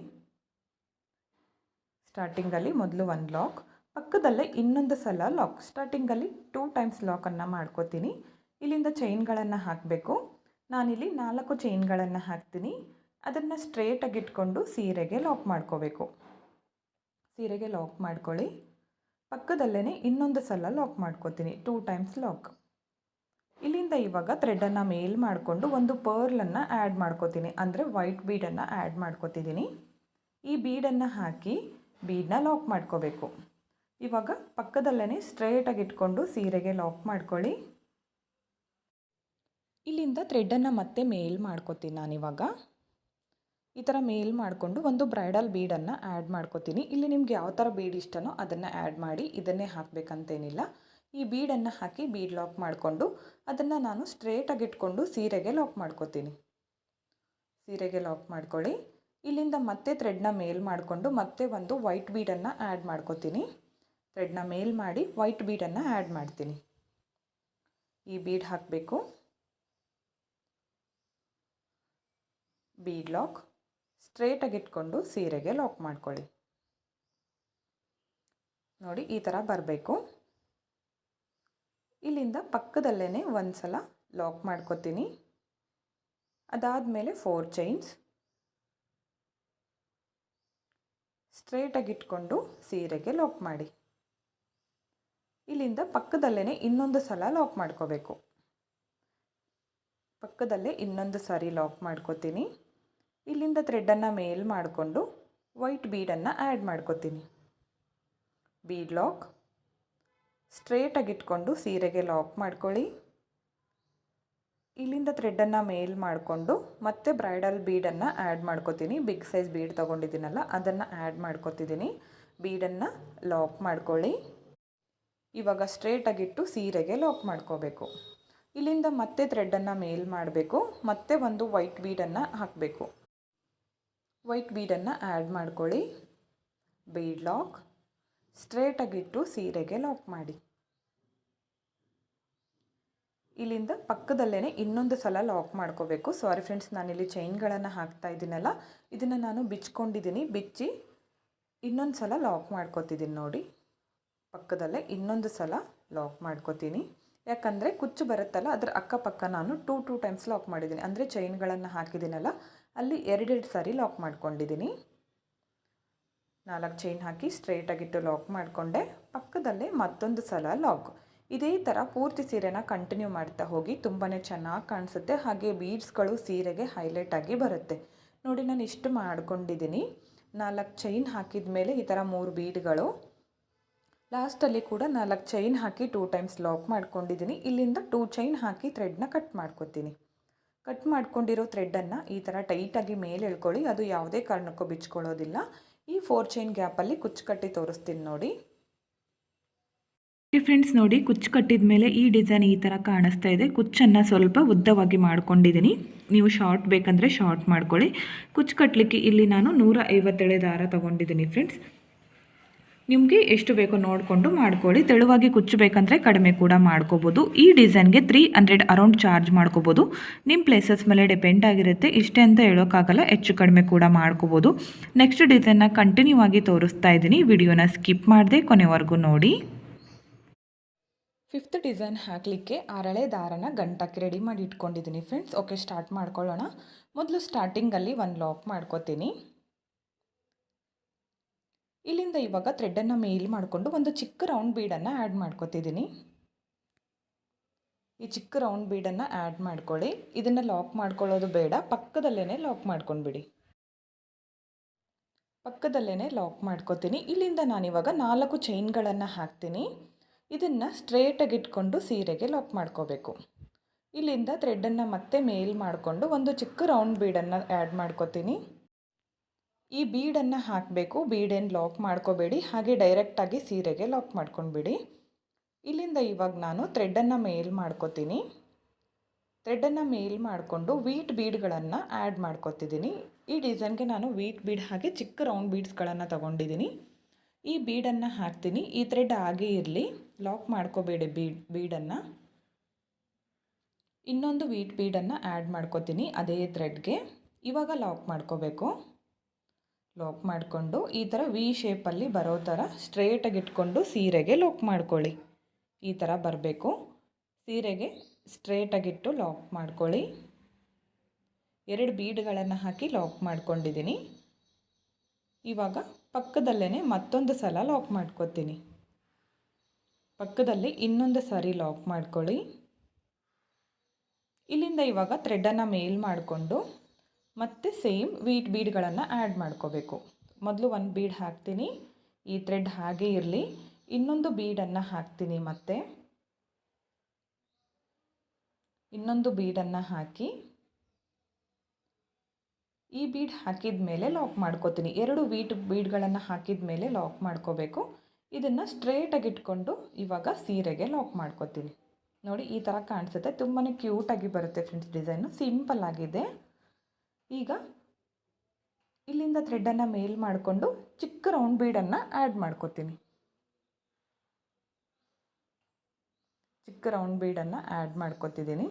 Speaker 1: ಸ್ಟಾರ್ಟಿಂಗಲ್ಲಿ ಮೊದಲು ಒಂದು ಲಾಕ್ ಪಕ್ಕದಲ್ಲೇ ಇನ್ನೊಂದು ಸಲ ಲಾಕ್ ಸ್ಟಾರ್ಟಿಂಗಲ್ಲಿ ಟೂ ಟೈಮ್ಸ್ ಲಾಕನ್ನು ಮಾಡ್ಕೋತೀನಿ. ಇಲ್ಲಿಂದ ಚೈನ್ಗಳನ್ನು ಹಾಕಬೇಕು. ನಾನಿಲ್ಲಿ ನಾಲ್ಕು ಚೈನ್ಗಳನ್ನು ಹಾಕ್ತೀನಿ. ಅದನ್ನು ಸ್ಟ್ರೇಟಾಗಿ ಇಟ್ಕೊಂಡು ಸೀರೆಗೆ ಲಾಕ್ ಮಾಡ್ಕೋಬೇಕು. ಸೀರೆಗೆ ಲಾಕ್ ಮಾಡ್ಕೊಳ್ಳಿ. ಪಕ್ಕದಲ್ಲೇ ಇನ್ನೊಂದು ಸಲ ಲಾಕ್ ಮಾಡ್ಕೋತೀನಿ. Two times lock. ಇಲ್ಲಿಂದ ಇವಾಗ ಥ್ರೆಡನ್ನು ಮೇಲ್ ಮಾಡಿಕೊಂಡು ಒಂದು ಪರ್ಲನ್ನು ಆ್ಯಡ್ ಮಾಡ್ಕೋತೀನಿ. ಅಂದರೆ ವೈಟ್ ಬೀಡನ್ನು ಆ್ಯಡ್ ಮಾಡ್ಕೋತಿದ್ದೀನಿ. ಈ ಬೀಡನ್ನು ಹಾಕಿ ಬೀಡನ್ನ ಲಾಕ್ ಮಾಡ್ಕೋಬೇಕು. ಇವಾಗ ಪಕ್ಕದಲ್ಲೇ ಸ್ಟ್ರೇಟಾಗಿ ಇಟ್ಕೊಂಡು ಸೀರೆಗೆ ಲಾಕ್ ಮಾಡ್ಕೊಳ್ಳಿ. ಇಲ್ಲಿಂದ ಥ್ರೆಡ್ಡನ್ನು ಮತ್ತೆ ಮೇಲ್ ಮಾಡ್ಕೋತೀನಿ ನಾನಿವಾಗ ಈ ಥರ ಮೇಲ್ ಮಾಡಿಕೊಂಡು ಒಂದು ಬ್ರೈಡಲ್ ಬೀಡನ್ನು ಆ್ಯಡ್ ಮಾಡ್ಕೋತೀನಿ. ಇಲ್ಲಿ ನಿಮ್ಗೆ ಯಾವ ಥರ ಬೀಡ್ ಇಷ್ಟನೋ ಅದನ್ನು ಆ್ಯಡ್ ಮಾಡಿ ಇದನ್ನೇ ಹಾಕಬೇಕಂತೇನಿಲ್ಲ. ಈ ಬೀಡನ್ನು ಹಾಕಿ ಬೀಡ್ ಲಾಕ್ ಮಾಡಿಕೊಂಡು ಅದನ್ನು ನಾನು ಸ್ಟ್ರೇಟಾಗಿ ಇಟ್ಕೊಂಡು ಸೀರೆಗೆ ಲಾಕ್ ಮಾಡ್ಕೋತೀನಿ. ಸೀರೆಗೆ ಲಾಕ್ ಮಾಡ್ಕೊಳ್ಳಿ. ಇಲ್ಲಿಂದ ಮತ್ತೆ ಥ್ರೆಡ್ನ ಮೇಲ್ ಮಾಡಿಕೊಂಡು ಮತ್ತೆ ಒಂದು ವೈಟ್ ಬೀಡನ್ನು ಆ್ಯಡ್ ಮಾಡ್ಕೋತೀನಿ. ಥ್ರೆಡ್ನ ಮೇಲ್ ಮಾಡಿ ವೈಟ್ ಬೀಡನ್ನು ಆ್ಯಡ್ ಮಾಡ್ತೀನಿ. ಈ ಬೀಡ್ ಹಾಕಬೇಕು. Bead lock. ಸ್ಟ್ರೇಟಾಗಿ ಇಟ್ಕೊಂಡು ಸೀರೆಗೆ ಲಾಕ್ ಮಾಡ್ಕೊಳ್ಳಿ. ನೋಡಿ, ಈ ಥರ ಬರಬೇಕು. ಇಲ್ಲಿಂದ ಪಕ್ಕದಲ್ಲೇ ಒಂದು ಸಲ ಲಾಕ್ ಮಾಡ್ಕೊತೀನಿ. ಅದಾದಮೇಲೆ ಫೋರ್ ಚೈನ್ಸ್ ಸ್ಟ್ರೇಟಾಗಿ ಇಟ್ಕೊಂಡು ಸೀರೆಗೆ ಲಾಕ್ ಮಾಡಿ. ಇಲ್ಲಿಂದ ಪಕ್ಕದಲ್ಲೇ ಇನ್ನೊಂದು ಸಲ ಲಾಕ್ ಮಾಡ್ಕೋಬೇಕು. ಪಕ್ಕದಲ್ಲೇ ಇನ್ನೊಂದು ಸಾರಿ ಲಾಕ್ ಮಾಡ್ಕೋತೀನಿ. ಇಲ್ಲಿಂದ ಥ್ರೆಡ್ಡನ್ನು ಮೇಲ್ ಮಾಡಿಕೊಂಡು ವೈಟ್ ಬೀಡನ್ನು ಆ್ಯಡ್ ಮಾಡ್ಕೋತೀನಿ. ಬೀಡ್ ಲಾಕ್ ಸ್ಟ್ರೇಟಾಗಿ ಇಟ್ಕೊಂಡು ಸೀರೆಗೆ ಲಾಕ್ ಮಾಡ್ಕೊಳ್ಳಿ. ಇಲ್ಲಿಂದ ಥ್ರೆಡ್ಡನ್ನು ಮೇಲ್ ಮಾಡಿಕೊಂಡು ಮತ್ತೆ ಬ್ರೈಡಲ್ ಬೀಡನ್ನು ಆ್ಯಡ್ ಮಾಡ್ಕೋತೀನಿ. ಬಿಗ್ ಸೈಜ್ ಬೀಡ್ ತೊಗೊಂಡಿದ್ದೀನಲ್ಲ, ಅದನ್ನು ಆ್ಯಡ್ ಮಾಡ್ಕೋತಿದ್ದೀನಿ. ಬೀಡನ್ನು ಲಾಕ್ ಮಾಡ್ಕೊಳ್ಳಿ. ಇವಾಗ ಸ್ಟ್ರೇಟಾಗಿಟ್ಟು ಸೀರೆಗೆ ಲಾಕ್ ಮಾಡ್ಕೋಬೇಕು. ಇಲ್ಲಿಂದ ಮತ್ತೆ ಥ್ರೆಡ್ಡನ್ನು ಮೇಲ್ ಮಾಡಬೇಕು, ಮತ್ತೆ ಒಂದು ವೈಟ್ ಬೀಡನ್ನು ಹಾಕಬೇಕು. ವೈಟ್ ಬೀಡನ್ನು ಆ್ಯಡ್ ಮಾಡ್ಕೊಳ್ಳಿ. Bead lock. ಸ್ಟ್ರೇಟಾಗಿಟ್ಟು ಸೀರೆಗೆ ಲಾಕ್ ಮಾಡಿ. ಇಲ್ಲಿಂದ ಪಕ್ಕದಲ್ಲೇ ಇನ್ನೊಂದು ಸಲ ಲಾಕ್ ಮಾಡ್ಕೋಬೇಕು. ಸಾರಿ ಫ್ರೆಂಡ್ಸ್ ನಾನಿಲ್ಲಿ ಚೈನ್ಗಳನ್ನು ಹಾಕ್ತಾ ಇದ್ದೀನಲ್ಲ, ಇದನ್ನು ನಾನು ಬಿಚ್ಕೊಂಡಿದ್ದೀನಿ. ಬಿಚ್ಚಿ ಇನ್ನೊಂದು ಸಲ ಲಾಕ್ ಮಾಡ್ಕೋತಿದ್ದೀನಿ ನೋಡಿ. ಪಕ್ಕದಲ್ಲೇ ಇನ್ನೊಂದು ಸಲ ಲಾಕ್ ಮಾಡ್ಕೋತೀನಿ. ಯಾಕಂದರೆ ಕುಚ್ಚು ಬರುತ್ತಲ್ಲ, ಅದರ ಅಕ್ಕಪಕ್ಕ ನಾನು ಟೂ ಟೂ ಟೈಮ್ಸ್ ಲಾಕ್ ಮಾಡಿದ್ದೀನಿ. ಅಂದರೆ ಚೈನ್ಗಳನ್ನು ಹಾಕಿದ್ದೀನಲ್ಲ ಅಲ್ಲಿ ಎರಡೆರಡು ಸಾರಿ ಲಾಕ್ ಮಾಡ್ಕೊಂಡಿದ್ದೀನಿ. ನಾಲ್ಕು ಚೈನ್ ಹಾಕಿ ಸ್ಟ್ರೈಟಾಗಿಟ್ಟು ಲಾಕ್ ಮಾಡಿಕೊಂಡೆ. ಪಕ್ಕದಲ್ಲೇ ಮತ್ತೊಂದು ಸಲ ಲಾಕ್. ಇದೇ ಥರ ಪೂರ್ತಿ ಸೀರೆನ ಕಂಟಿನ್ಯೂ ಮಾಡ್ತಾ ಹೋಗಿ ತುಂಬಾ ಚೆನ್ನಾಗಿ ಕಾಣಿಸುತ್ತೆ. ಹಾಗೆ ಬೀಡ್ಸ್ಗಳು ಸೀರೆಗೆ ಹೈಲೈಟ್ ಆಗಿ ಬರುತ್ತೆ. ನೋಡಿ, ನಾನು ಇಷ್ಟು ಮಾಡ್ಕೊಂಡಿದ್ದೀನಿ. ನಾಲ್ಕು ಚೈನ್ ಹಾಕಿದ ಮೇಲೆ ಈ ಥರ ಮೂರು ಬೀಡ್ಗಳು. ಲಾಸ್ಟಲ್ಲಿ ಕೂಡ ನಾಲ್ಕು ಚೈನ್ ಹಾಕಿ ಟೂ ಟೈಮ್ಸ್ ಲಾಕ್ ಮಾಡ್ಕೊಂಡಿದ್ದೀನಿ. ಇಲ್ಲಿಂದ ಟೂ ಚೈನ್ ಹಾಕಿ ಥ್ರೆಡ್ನ ಕಟ್ ಮಾಡ್ಕೊತೀನಿ. ಕಟ್ ಮಾಡ್ಕೊಂಡಿರೋ ಥ್ರೆಡ್ಡನ್ನು ಈ ಥರ ಟೈಟಾಗಿ ಮೇಲೆ ಎಳ್ಕೊಳ್ಳಿ. ಅದು ಯಾವುದೇ ಕಾರಣಕ್ಕೂ ಬಿಚ್ಕೊಳ್ಳೋದಿಲ್ಲ. ಈ ಫೋರ್ ಚೈನ್ ಗ್ಯಾಪಲ್ಲಿ ಕುಚ್ಚು ಕಟ್ಟಿ ತೋರಿಸ್ತೀನಿ ನೋಡಿ.
Speaker 2: ಫ್ರೆಂಡ್ಸ್ ನೋಡಿ ಕುಚ್ಚು ಕಟ್ಟಿದ ಮೇಲೆ ಈ ಡಿಸೈನ್ ಈ ಥರ ಕಾಣಿಸ್ತಾ ಇದೆ. ಕುಚ್ಚನ್ನು ಸ್ವಲ್ಪ ಉದ್ದವಾಗಿ ಮಾಡ್ಕೊಂಡಿದ್ದೀನಿ ನೀವು ಶಾರ್ಟ್ ಬೇಕಂದರೆ ಶಾರ್ಟ್ ಮಾಡ್ಕೊಳ್ಳಿ. ಕುಚ್ಚು ಕಟ್ಟಲಿಕ್ಕೆ ಇಲ್ಲಿ ನಾನು ನೂರ ಐವತ್ತೇಳೆ ದಾರ ತೊಗೊಂಡಿದ್ದೀನಿ ಫ್ರೆಂಡ್ಸ್ ನಿಮಗೆ ಎಷ್ಟು ಬೇಕೋ ನೋಡಿಕೊಂಡು ಮಾಡ್ಕೊಳ್ಳಿ. ತೆಳುವಾಗಿ ಕುಚ್ಚು ಬೇಕಂದರೆ ಕಡಿಮೆ ಕೂಡ ಮಾಡ್ಕೋಬೋದು. ಈ ಡಿಸೈನ್ಗೆ ತ್ರೀ ಹಂಡ್ರೆಡ್ ಅರೌಂಡ್ ಚಾರ್ಜ್ ಮಾಡ್ಕೋಬೋದು. ನಿಮ್ಮ ಪ್ಲೇಸಸ್ ಮೇಲೆ ಡಿಪೆಂಡ್ ಆಗಿರುತ್ತೆ. ಇಷ್ಟೇ ಅಂತ ಹೇಳೋಕ್ಕಾಗಲ್ಲ, ಹೆಚ್ಚು ಕಡಿಮೆ ಕೂಡ ಮಾಡ್ಕೋಬೋದು. ನೆಕ್ಸ್ಟ್ ಡಿಸೈನ್ನ ಕಂಟಿನ್ಯೂ ಆಗಿ ತೋರಿಸ್ತಾ ಇದ್ದೀನಿ. ವಿಡಿಯೋನ ಸ್ಕಿಪ್ ಮಾಡದೆ ಕೊನೆವರೆಗೂ ನೋಡಿ.
Speaker 1: ಫಿಫ್ತ್ ಡಿಸೈನ್ ಹಾಕಲಿಕ್ಕೆ ಅರಳೆ ದಾರನ ಗಂಟಕ್ಕೆ ರೆಡಿ ಮಾಡಿ ಇಟ್ಕೊಂಡಿದ್ದೀನಿ ಫ್ರೆಂಡ್ಸ್ ಓಕೆ ಸ್ಟಾರ್ಟ್ ಮಾಡ್ಕೊಳ್ಳೋಣ. ಮೊದಲು ಸ್ಟಾರ್ಟಿಂಗಲ್ಲಿ ಒಂದು ಲಾಕ್ ಮಾಡ್ಕೋತೀನಿ. ಇಲ್ಲಿಂದ ಇವಾಗ ಥ್ರೆಡ್ಡನ್ನು ಮೇಲ್ ಮಾಡಿಕೊಂಡು ಒಂದು ಚಿಕ್ಕ ರೌಂಡ್ ಬೀಡನ್ನು ಆ್ಯಡ್ ಮಾಡ್ಕೋತಿದ್ದೀನಿ ಈ ಚಿಕ್ಕ ರೌಂಡ್ ಬೀಡನ್ನು ಆ್ಯಡ್ ಮಾಡ್ಕೊಳ್ಳಿ. ಇದನ್ನು ಲಾಕ್ ಮಾಡ್ಕೊಳ್ಳೋದು ಬೇಡ. ಪಕ್ಕದಲ್ಲೇ ಲಾಕ್ ಮಾಡ್ಕೊಂಡ್ಬಿಡಿ. ಪಕ್ಕದಲ್ಲೇ ಲಾಕ್ ಮಾಡ್ಕೋತೀನಿ. ಇಲ್ಲಿಂದ ನಾನಿವಾಗ ನಾಲ್ಕು ಚೈನ್ಗಳನ್ನು ಹಾಕ್ತೀನಿ. ಇದನ್ನು ಸ್ಟ್ರೇಟಾಗಿ ಇಟ್ಕೊಂಡು ಸೀರೆಗೆ ಲಾಕ್ ಮಾಡ್ಕೋಬೇಕು. ಇಲ್ಲಿಂದ ಥ್ರೆಡ್ಡನ್ನು ಮತ್ತೆ ಮೇಲ್ ಮಾಡಿಕೊಂಡು ಒಂದು ಚಿಕ್ಕ ರೌಂಡ್ ಬೀಡನ್ನು ಆ್ಯಡ್ ಮಾಡ್ಕೋತೀನಿ. ಈ ಬೀಡನ್ನು ಹಾಕಬೇಕು. ಬೀಡೇನು ಲಾಕ್ ಮಾಡ್ಕೋಬೇಡಿ. ಹಾಗೆ ಡೈರೆಕ್ಟಾಗಿ ಸೀರೆಗೆ ಲಾಕ್ ಮಾಡ್ಕೊಂಡ್ಬಿಡಿ. ಇಲ್ಲಿಂದ ಇವಾಗ ನಾನು ಥ್ರೆಡ್ಡನ್ನು ಮೇಲ್ ಮಾಡ್ಕೋತೀನಿ. ಥ್ರೆಡ್ಡನ್ನು ಮೇಲ್ ಮಾಡಿಕೊಂಡು ವೀಟ್ ಬೀಡ್ಗಳನ್ನು ಆ್ಯಡ್ ಮಾಡ್ಕೊತಿದ್ದೀನಿ. ಈ ಡಿಸೈನ್ಗೆ ನಾನು ವೀಟ್ ಬೀಡ್ ಹಾಗೆ ಚಿಕ್ಕ ರೌಂಡ್ ಬೀಡ್ಸ್ಗಳನ್ನು ತೊಗೊಂಡಿದ್ದೀನಿ. ಈ ಬೀಡನ್ನು ಹಾಕ್ತೀನಿ. ಈ ಥ್ರೆಡ್ ಹಾಗೇ ಇರಲಿ. ಲಾಕ್ ಮಾಡ್ಕೋಬೇಡಿ ಬೀಡ್, ಬೀಡನ್ನು. ಇನ್ನೊಂದು ವೀಟ್ ಬೀಡನ್ನು ಆ್ಯಡ್ ಮಾಡ್ಕೋತೀನಿ ಅದೇ ಥ್ರೆಡ್ಗೆ ಇವಾಗ ಲಾಕ್ ಮಾಡ್ಕೋಬೇಕು. ಲಾಕ್ ಮಾಡಿಕೊಂಡು ಈ ಥರ ವಿ ಶೇಪಲ್ಲಿ ಬರೋ ಥರ ಸ್ಟ್ರೇಟಾಗಿ ಇಟ್ಕೊಂಡು ಸೀರೆಗೆ ಲಾಕ್ ಮಾಡ್ಕೊಳ್ಳಿ. ಈ ಥರ ಬರಬೇಕು. ಸೀರೆಗೆ ಸ್ಟ್ರೇಟಾಗಿಟ್ಟು ಲಾಕ್ ಮಾಡ್ಕೊಳ್ಳಿ. ಎರಡು ಬೀಡ್ಗಳನ್ನು ಹಾಕಿ ಲಾಕ್ ಮಾಡ್ಕೊಂಡಿದ್ದೀನಿ. ಇವಾಗ ಪಕ್ಕದಲ್ಲೇ ಮತ್ತೊಂದು ಸಲ ಲಾಕ್ ಮಾಡ್ಕೊತೀನಿ. ಪಕ್ಕದಲ್ಲಿ ಇನ್ನೊಂದು ಸಾರಿ ಲಾಕ್ ಮಾಡ್ಕೊಳ್ಳಿ. ಇಲ್ಲಿಂದ ಇವಾಗ ಥ್ರೆಡ್ಡನ್ನು ಮೇಲ್ ಮಾಡಿಕೊಂಡು ಮತ್ತೆ ಸೇಮ್ ವೀಟ್ ಬೀಡ್ಗಳನ್ನು ಆ್ಯಡ್ ಮಾಡ್ಕೋಬೇಕು. ಮೊದಲು ಒಂದು ಬೀಡ್ ಹಾಕ್ತೀನಿ. ಈ ಥ್ರೆಡ್ ಹಾಗೇ ಇರಲಿ. ಇನ್ನೊಂದು ಬೀಡನ್ನು ಹಾಕ್ತೀನಿ ಮತ್ತೆ. ಇನ್ನೊಂದು ಬೀಡನ್ನು ಹಾಕಿ. ಈ ಬೀಡ್ ಹಾಕಿದ ಮೇಲೆ ಲಾಕ್ ಮಾಡ್ಕೋತೀನಿ. ಎರಡು ವೀಟ್ ಬೀಡ್ಗಳನ್ನು ಹಾಕಿದ ಮೇಲೆ ಲಾಕ್ ಮಾಡ್ಕೋಬೇಕು. ಇದನ್ನು ಸ್ಟ್ರೇಟಾಗಿ ಇಟ್ಕೊಂಡು ಇವಾಗ ಸೀರೆಗೆ ಲಾಕ್ ಮಾಡ್ಕೋತೀನಿ. ನೋಡಿ ಈ ಥರ ಕಾಣಿಸುತ್ತೆ. ತುಂಬಾ ಕ್ಯೂಟಾಗಿ ಬರುತ್ತೆ ಫ್ರೆಂಡ್ಸ್ ಡಿಸೈನು ಸಿಂಪಲ್ ಆಗಿದೆ. ಈಗ ಇಲ್ಲಿಂದ ಥ್ರೆಡ್ಡನ್ನು ಮೇಲ್ ಮಾಡಿಕೊಂಡು ಚಿಕ್ಕ ರೌಂಡ್ ಬೀಡನ್ನು ಆ್ಯಡ್ ಮಾಡ್ಕೋತೀನಿ. ಚಿಕ್ಕ ರೌಂಡ್ ಬೀಡನ್ನು ಆ್ಯಡ್ ಮಾಡ್ಕೋತಿದ್ದೀನಿ.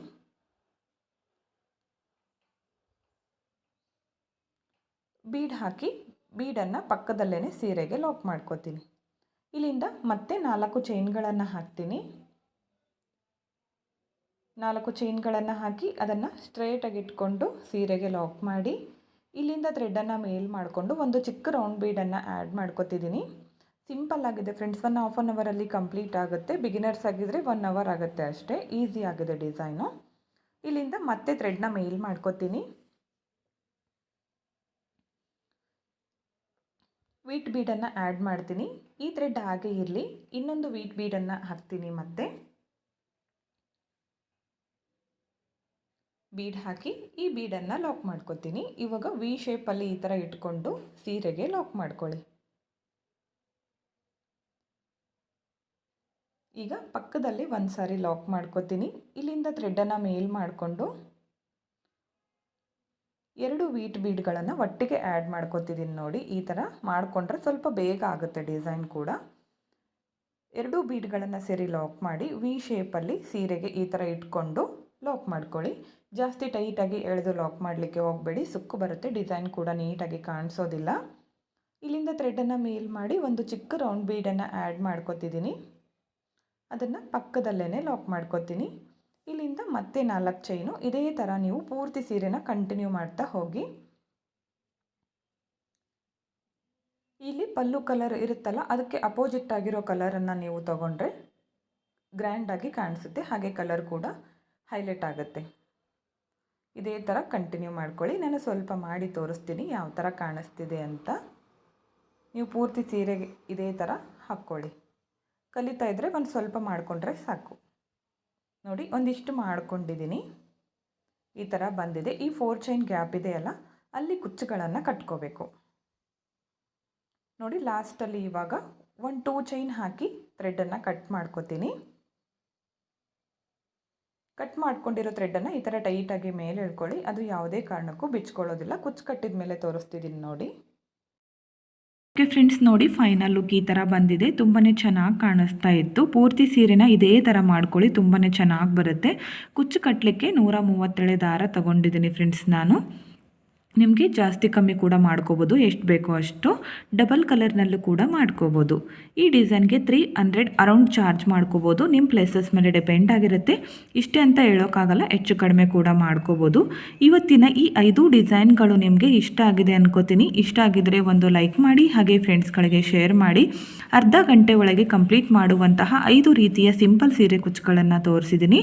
Speaker 1: ಬೀಡ್ ಹಾಕಿ ಬೀಡನ್ನು ಪಕ್ಕದಲ್ಲೇ ಸೀರೆಗೆ ಲಾಕ್ ಮಾಡ್ಕೋತೀನಿ. ಇಲ್ಲಿಂದ ಮತ್ತೆ ನಾಲ್ಕು ಚೈನ್ಗಳನ್ನು ಹಾಕ್ತೀನಿ. ನಾಲ್ಕು ಚೈನ್ಗಳನ್ನು ಹಾಕಿ ಅದನ್ನು ಸ್ಟ್ರೇಟಾಗಿ ಇಟ್ಕೊಂಡು ಸೀರೆಗೆ ಲಾಕ್ ಮಾಡಿ, ಇಲ್ಲಿಂದ ಥ್ರೆಡ್ಡನ್ನು ಮೇಲ್ ಮಾಡಿಕೊಂಡು ಒಂದು ಚಿಕ್ಕ ರೌಂಡ್ ಬೀಡನ್ನು ಆ್ಯಡ್ ಮಾಡ್ಕೊತಿದ್ದೀನಿ ಸಿಂಪಲ್ ಆಗಿದೆ ಫ್ರೆಂಡ್ಸ್ ಒನ್ ಹಾಫ್ ಆನ್ ಅವರಲ್ಲಿ ಕಂಪ್ಲೀಟ್ ಆಗುತ್ತೆ. ಬಿಗಿನರ್ಸ್ ಆಗಿದ್ದರೆ ಒನ್ ಅವರ್ ಆಗುತ್ತೆ ಅಷ್ಟೇ. ಈಸಿ ಆಗಿದೆ ಡಿಸೈನು ಇಲ್ಲಿಂದ ಮತ್ತೆ ಥ್ರೆಡ್ನ ಮೇಲ್ ಮಾಡ್ಕೊತೀನಿ. ವೀಟ್ ಬೀಡನ್ನು ಆ್ಯಡ್ ಮಾಡ್ತೀನಿ. ಈ ಥ್ರೆಡ್ ಹಾಗೆ ಇರಲಿ. ಇನ್ನೊಂದು ವೀಟ್ ಬೀಡನ್ನು ಹಾಕ್ತೀನಿ ಮತ್ತೆ. ಬೀಡ್ ಹಾಕಿ ಈ ಬೀಡನ್ನು ಲಾಕ್ ಮಾಡ್ಕೊತೀನಿ. ಇವಾಗ ವಿ ಶೇಪಲ್ಲಿ ಈ ಥರ ಇಟ್ಕೊಂಡು ಸೀರೆಗೆ ಲಾಕ್ ಮಾಡ್ಕೊಳ್ಳಿ. ಈಗ ಪಕ್ಕದಲ್ಲಿ ಒಂದು ಸಾರಿ ಲಾಕ್ ಮಾಡ್ಕೊತೀನಿ. ಇಲ್ಲಿಂದ ಥ್ರೆಡ್ಡನ್ನು ಮೇಲ್ ಮಾಡಿಕೊಂಡು ಎರಡು ವೀಟ್ ಬೀಡ್ಗಳನ್ನು ಒಟ್ಟಿಗೆ ಆ್ಯಡ್ ಮಾಡ್ಕೊತಿದ್ದೀನಿ ನೋಡಿ. ಈ ಥರ ಮಾಡಿಕೊಂಡ್ರೆ ಸ್ವಲ್ಪ ಬೇಗ ಆಗುತ್ತೆ ಡಿಸೈನ್ ಕೂಡ. ಎರಡೂ ಬೀಡ್ಗಳನ್ನು ಸೇರಿ ಲಾಕ್ ಮಾಡಿ ವಿ ಶೇಪಲ್ಲಿ ಸೀರೆಗೆ ಈ ಥರ ಇಟ್ಕೊಂಡು ಲಾಕ್ ಮಾಡ್ಕೊಳ್ಳಿ. ಜಾಸ್ತಿ ಟೈಟಾಗಿ ಎಳೆದು ಲಾಕ್ ಮಾಡಲಿಕ್ಕೆ ಹೋಗಬೇಡಿ. ಸುಕ್ಕು ಬರುತ್ತೆ. ಡಿಸೈನ್ ಕೂಡ ನೀಟಾಗಿ ಕಾಣಿಸೋದಿಲ್ಲ. ಇಲ್ಲಿಂದ ಥ್ರೆಡನ್ನು ಮೇಲ್ ಮಾಡಿ ಒಂದು ಚಿಕ್ಕ ರೌಂಡ್ ಬೀಡನ್ನು ಆ್ಯಡ್ ಮಾಡ್ಕೊತಿದ್ದೀನಿ. ಅದನ್ನು ಪಕ್ಕದಲ್ಲೇ ಲಾಕ್ ಮಾಡ್ಕೊತೀನಿ. ಇಲ್ಲಿಂದ ಮತ್ತೆ ನಾಲ್ಕು ಚೈನು ಇದೇ ಥರ ನೀವು ಪೂರ್ತಿ ಸೀರೆನ ಕಂಟಿನ್ಯೂ ಮಾಡ್ತಾ ಹೋಗಿ. ಇಲ್ಲಿ ಪಲ್ಲು ಕಲರ್ ಇರುತ್ತಲ್ಲ, ಅದಕ್ಕೆ ಅಪೋಸಿಟ್ ಆಗಿರೋ ಕಲರನ್ನು ನೀವು ತಗೊಂಡ್ರೆ ಗ್ರ್ಯಾಂಡಾಗಿ ಕಾಣಿಸುತ್ತೆ. ಹಾಗೆ ಕಲರ್ ಕೂಡ. ಹೈಲೈಟ್ ಆಗುತ್ತೆ. ಇದೇ ಥರ ಕಂಟಿನ್ಯೂ ಮಾಡ್ಕೊಳ್ಳಿ. ನಾನು ಸ್ವಲ್ಪ ಮಾಡಿ ತೋರಿಸ್ತೀನಿ ಯಾವ ಥರ ಕಾಣಿಸ್ತಿದೆ ಅಂತ. ನೀವು ಪೂರ್ತಿ ಸೀರೆಗೆ ಇದೇ ಥರ ಹಾಕ್ಕೊಳ್ಳಿ. ಕಲಿತಾ ಇದ್ದರೆ ಒಂದು ಸ್ವಲ್ಪ ಮಾಡಿಕೊಂಡ್ರೆ ಸಾಕು. ನೋಡಿ, ಒಂದಿಷ್ಟು ಮಾಡ್ಕೊಂಡಿದ್ದೀನಿ. ಈ ಥರ ಬಂದಿದೆ. ಈ ಫೋರ್ ಚೈನ್ ಗ್ಯಾಪ್ ಇದೆಯಲ್ಲ ಅಲ್ಲಿ ಕುಚ್ಚುಗಳನ್ನು ಕಟ್ಕೋಬೇಕು. ನೋಡಿ ಲಾಸ್ಟಲ್ಲಿ ಇವಾಗ ಒಂದು ಟೂ ಚೈನ್ ಹಾಕಿ ಥ್ರೆಡನ್ನು ಕಟ್ ಮಾಡ್ಕೋತೀನಿ. ಕಟ್ ಮಾಡ್ಕೊಂಡಿರೋ ಥ್ರೆಡನ್ನು ಈ ಥರ ಟೈಟಾಗಿ ಮೇಲೆ ಇಳ್ಕೊಳ್ಳಿ ಅದು ಯಾವುದೇ ಕಾರಣಕ್ಕೂ ಬಿಚ್ಕೊಳ್ಳೋದಿಲ್ಲ. ಕುಚ್ಚು ಕಟ್ಟಿದ ಮೇಲೆ ತೋರಿಸ್ತಿದ್ದೀನಿ ನೋಡಿ.
Speaker 2: ಓಕೆ ಫ್ರೆಂಡ್ಸ್ ನೋಡಿ ಫೈನಲ್ ಲುಕ್ ಈ ಥರ ಬಂದಿದೆ. ತುಂಬಾ ಚೆನ್ನಾಗಿ ಕಾಣಿಸ್ತಾ ಇತ್ತು. ಪೂರ್ತಿ ಸೀರೆನ ಇದೇ ಥರ ಮಾಡ್ಕೊಳ್ಳಿ. ತುಂಬಾ ಚೆನ್ನಾಗಿ ಬರುತ್ತೆ. ಕುಚ್ಚು ಕಟ್ಟಲಿಕ್ಕೆ ನೂರ ಮೂವತ್ತೇಳೆ ದಾರ ತಗೊಂಡಿದ್ದೀನಿ ಫ್ರೆಂಡ್ಸ್ ನಾನು. ನಿಮಗೆ ಜಾಸ್ತಿ ಕಮ್ಮಿ ಕೂಡ ಮಾಡ್ಕೋಬೋದು. ಎಷ್ಟು ಬೇಕೋ ಅಷ್ಟು ಡಬಲ್ ಕಲರ್ನಲ್ಲೂ ಕೂಡ ಮಾಡ್ಕೋಬೋದು. ಈ ಡಿಸೈನ್ಗೆ ತ್ರೀ ಹಂಡ್ರೆಡ್ ಅರೌಂಡ್ ಚಾರ್ಜ್ ಮಾಡ್ಕೋಬೋದು. ನಿಮ್ಮ ಪ್ಲೇಸಸ್ ಮೇಲೆ ಡಿಪೆಂಡ್ ಆಗಿರುತ್ತೆ. ಇಷ್ಟೇ ಅಂತ ಹೇಳೋಕ್ಕಾಗಲ್ಲ, ಹೆಚ್ಚು ಕಡಿಮೆ ಕೂಡ ಮಾಡ್ಕೋಬೋದು. ಇವತ್ತಿನ ಈ ಐದು ಡಿಸೈನ್ಗಳು ನಿಮಗೆ ಇಷ್ಟ ಆಗಿದೆ ಅನ್ಕೋತೀನಿ. ಇಷ್ಟ ಆಗಿದ್ರೆ ಒಂದು ಲೈಕ್ ಮಾಡಿ, ಹಾಗೆ ಫ್ರೆಂಡ್ಸ್ಗಳಿಗೆ ಶೇರ್ ಮಾಡಿ. ಅರ್ಧ ಗಂಟೆ ಒಳಗೆ ಕಂಪ್ಲೀಟ್ ಮಾಡುವಂತಹ ಐದು ರೀತಿಯ ಸಿಂಪಲ್ ಸೀರೆ ಕುಚ್ಚುಗಳನ್ನು ತೋರಿಸಿದ್ದೀನಿ